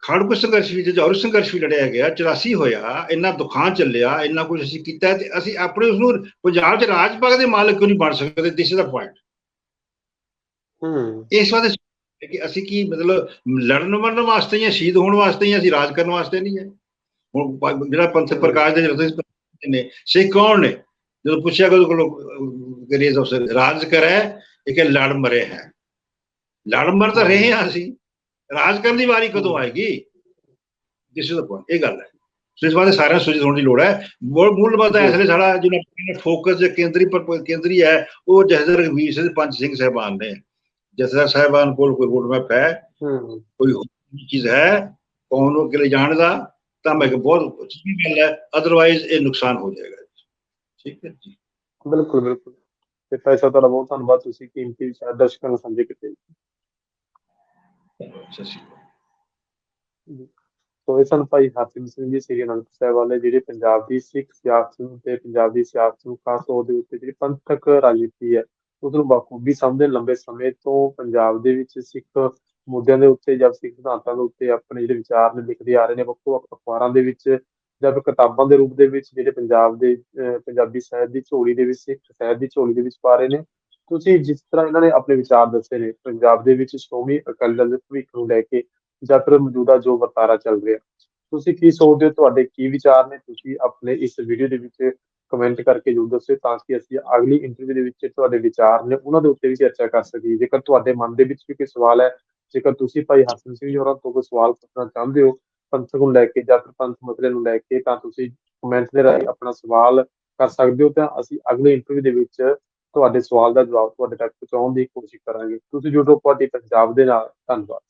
ਖਾੜਕੂ ਸੰਘਰਸ਼ ਵੀ ਜੌਰ ਸੰਘਰਸ਼ ਵੀ ਲੜਿਆ ਗਿਆ 84 ਹੋਇਆ ਇੰਨਾ ਦੁਖਾਂ ਚੱਲਿਆ ਇੰਨਾ ਕੁਝ ਅਸੀਂ ਕੀਤਾ ਹੈ ਤੇ ਅਸੀਂ ਆਪਣੇ ਉਸ ਨੂੰ ਪੰਜਾਬ 'ਚ ਰਾਜ ਭਾਗ ਦੇ ਮਾਲਕ ਕਿਉਂ ਨਹੀਂ ਬਣ ਸਕਦੇ? ਦਿਸ ਇਜ਼ ਦਾ ਪੁਆਇੰਟ ਹਮ ਇਸ ਵਾਸਤੇ ਕਿ ਅਸੀਂ ਕੀ ਮਤਲਬ ਲੜਨ ਮਰਨ ਵਾਸਤੇ ਜਾਂ ਸ਼ਹੀਦ ਹੋਣ ਵਾਸਤੇ ਜਾਂ ਅਸੀਂ ਰਾਜ ਕਰਨ ਵਾਸਤੇ ਨਹੀਂ ਹੈ? ਹੁਣ ਜਿਹੜਾ ਪੰਥ ਪ੍ਰਕਾਸ਼ ਦੇ ਜਦੋਂ ਨੇ ਸਿੱਖ ਕੌਣ ਨੇ? ਜਦੋਂ ਪੁੱਛਿਆ ਕਿ ਕੋਲੋਂ ਗਰੇਜ਼ ਅਫਸਰ ਰਾਜ ਕਰ ਹੈ ਇਹ ਕਿ ਲੜ ਮਰੇ ਹੈ। ਲੜ ਮਰ ਤਾਂ ਰਹੇ ਹਾਂ ਅਸੀਂ। ਰਾਜ ਕਰਨ ਦੀ ਵਾਰੀ ਕਦੋਂ ਆਏਗੀ? ਦਿਸ ਇਜ਼ ਦਾ ਪੁਆਇੰਟ ਇਹ ਗੱਲ ਹੈ। ਸੋ ਇਸ ਬਾਰੇ ਸਾਰਿਆਂ ਨੂੰ ਸੁਚੇਤ ਹੋਣ ਦੀ ਲੋੜ ਹੈ। ਮੂਲ ਹੈ ਇਸ ਲਈ ਸਾਡਾ ਜਿਹੜਾ ਫੋਕਸ ਜੇ ਕੇਂਦਰੀ ਪਰ ਕੇਂਦਰੀ ਹੈ ਉਹ ਜਥੇਦਾਰ ਰਘਵੀਰ ਸਿੰਘ ਪੰਜ ਸਿੰਘ ਸਾਹਿਬਾਨ ਨੇ। ਜਥੇਦਾਰ ਸਾਹਿਬਾਨ ਕੋਲ ਕੋਈ ਰੋਡ ਮੈਪ ਹੈ। ਕੋਈ ਹੋਰ ਚੀਜ਼ ਹੈ ਕੌਣ ਨੂੰ ਅਗਲੇ ਜਾਣ ਦਾ ਤਾਂ ਮੈਂ ਕਿਹਾ ਬਹੁਤ ਚੰਗੀ ਗੱਲ ਹੈ ਅਦਰਵਾਈਜ਼ ਇਹ ਨੁਕਸਾਨ ਹੋ ਜਾਏਗਾ। ਠੀਕ ਹੈ ਜੀ। ਬਿਲਕੁਲ ਬਿਲਕੁਲ। ਤੇ ਪੈਸਾ ਤੁਹਾਡਾ ਬਹੁਤ ਧੰਨਵਾਦ ਤੁਸੀਂ ਕੀਮਤੀ ਦਰਸ਼ਕਾਂ ਨੂੰ ਸਾਂਝੇ ਕੀਤੇ। ਸਤਿ ਸ਼੍ਰੀ ਅਕਾਲ। ਸੋ ਇਹ ਸਨ ਭਾਈ ਹਰਸਿੰਘ ਸਿੰਘ ਜੀ ਸ੍ਰੀ ਅਨੰਦਪੁਰ ਸਾਹਿਬ ਵਾਲੇ, ਜਿਹੜੇ ਪੰਜਾਬ ਦੀ ਸਿੱਖ ਸਿਆਸਤ ਨੂੰ ਤੇ ਪੰਜਾਬ ਸਿਆਸਤ ਨੂੰ ਖਾਸ ਤੌਰ ਦੇ ਉੱਤੇ ਜਿਹੜੀ ਪੰਥਕ ਰਾਜਨੀਤੀ ਹੈ, ਉਸ ਨੂੰ ਬਾਖੂਬੀ ਸਮਝਦੇ ਲੰਬੇ ਸਮੇਂ ਤੋਂ ਪੰਜਾਬ ਦੇ ਵਿੱਚ ਸਿੱਖ ਮੁੱਦਿਆਂ ਦੇ ਉੱਤੇ ਜਾਂ ਸਿੱਖ ਸਿਧਾਂਤਾਂ ਦੇ ਉੱਤੇ ਆਪਣੇ ਜਿਹੜੇ ਵਿਚਾਰ ਨੇ ਲਿਖਦੇ ਆ ਰਹੇ ਨੇ, ਵੱਖੋ ਵੱਖ ਅਖਬਾਰਾਂ ਦੇ ਵਿੱਚ ਜਾਂ ਫਿਰ ਕਿਤਾਬਾਂ ਦੇ ਰੂਪ ਦੇ ਵਿੱਚ ਜਿਹੜੇ ਪੰਜਾਬ ਦੇ ਪੰਜਾਬੀ ਸਾਹਿਤ ਦੀ ਝੋਲੀ ਦੇ ਵਿੱਚ, ਸਿੱਖ ਸਾਹਿਤ ਦੀ ਝੋਲੀ ਦੇ ਵਿੱਚ ਪਾ ਰਹੇ ਨੇ। ਤੁਸੀਂ ਜਿਸ ਤਰ੍ਹਾਂ ਇਹਨਾਂ ਨੇ ਆਪਣੇ ਵਿਚਾਰ ਦੱਸੇ ਨੇ, ਪੰਜਾਬ ਦੇ ਵਿੱਚ ਸ਼੍ਰੋਮਣੀ ਅਕਾਲੀ ਦਲ ਦੇ ਭਵਿੱਖ ਨੂੰ ਲੈ ਕੇ ਜਾਂ ਫਿਰ ਮੌਜੂਦਾ ਜੋ ਵਰਤਾਰਾ ਚੱਲ ਰਿਹਾ, ਤੁਸੀਂ ਕੀ ਸੋਚਦੇ ਹੋ? ਤੁਹਾਡੇ ਕੀ ਵਿਚਾਰ ਨੇ? ਤੁਸੀਂ ਆਪਣੇ ਇਸ ਵੀਡੀਓ ਦੇ ਵਿੱਚ ਕਮੈਂਟ ਕਰਕੇ ਜ਼ਰੂਰ ਦੱਸਿਓ ਤਾਂ ਕਿ ਅਸੀਂ ਅਗਲੀ ਇੰਟਰਵਿਊ ਦੇ ਵਿੱਚ ਤੁਹਾਡੇ ਵਿਚਾਰ ਨੇ, ਉਹਨਾਂ ਦੇ ਉੱਤੇ ਵੀ ਚਰਚਾ ਕਰ ਸਕੀਏ। ਜੇਕਰ ਤੁਹਾਡੇ ਮਨ ਦੇ ਵਿੱਚ ਵੀ ਕੋਈ ਸਵਾਲ ਹੈ, ਜੇਕਰ ਤੁਸੀਂ ਭਾਈ ਹਰਸਿੰਘ ਸਿੰਘ ਜੀ ਹੋਰਾਂ ਤੋਂ ਕੋਈ ਸਵਾਲ ਪੁੱਛਣਾ ਚਾਹੁੰਦੇ ਹੋ ਪੰਥਕ ਨੂੰ ਲੈ ਕੇ ਜਾਂ ਫਿਰ ਪੰਥ ਮਸਲੇ ਨੂੰ ਲੈ ਕੇ, ਤਾਂ ਤੁਸੀਂ ਕਮੈਂਟ ਦੇ ਰਾਹੀਂ ਆਪਣਾ ਸਵਾਲ ਕਰ ਸਕਦੇ ਹੋ। ਤਾਂ ਅਸੀਂ ਅਗਲੇ ਇੰਟਰਵਿਊ ਦੇ ਵਿੱਚ ਤੁਹਾਡੇ ਸਵਾਲ ਦਾ ਜਵਾਬ ਤੁਹਾਡੇ ਤੱਕ ਪਹੁੰਚਾਉਣ ਦੀ ਕੋਸ਼ਿਸ਼ ਕਰਾਂਗੇ। ਤੁਸੀਂ ਜੁੜੋ ਤੁਹਾਡੀ ਪੰਜਾਬ ਦੇ ਨਾਲ। ਧੰਨਵਾਦ।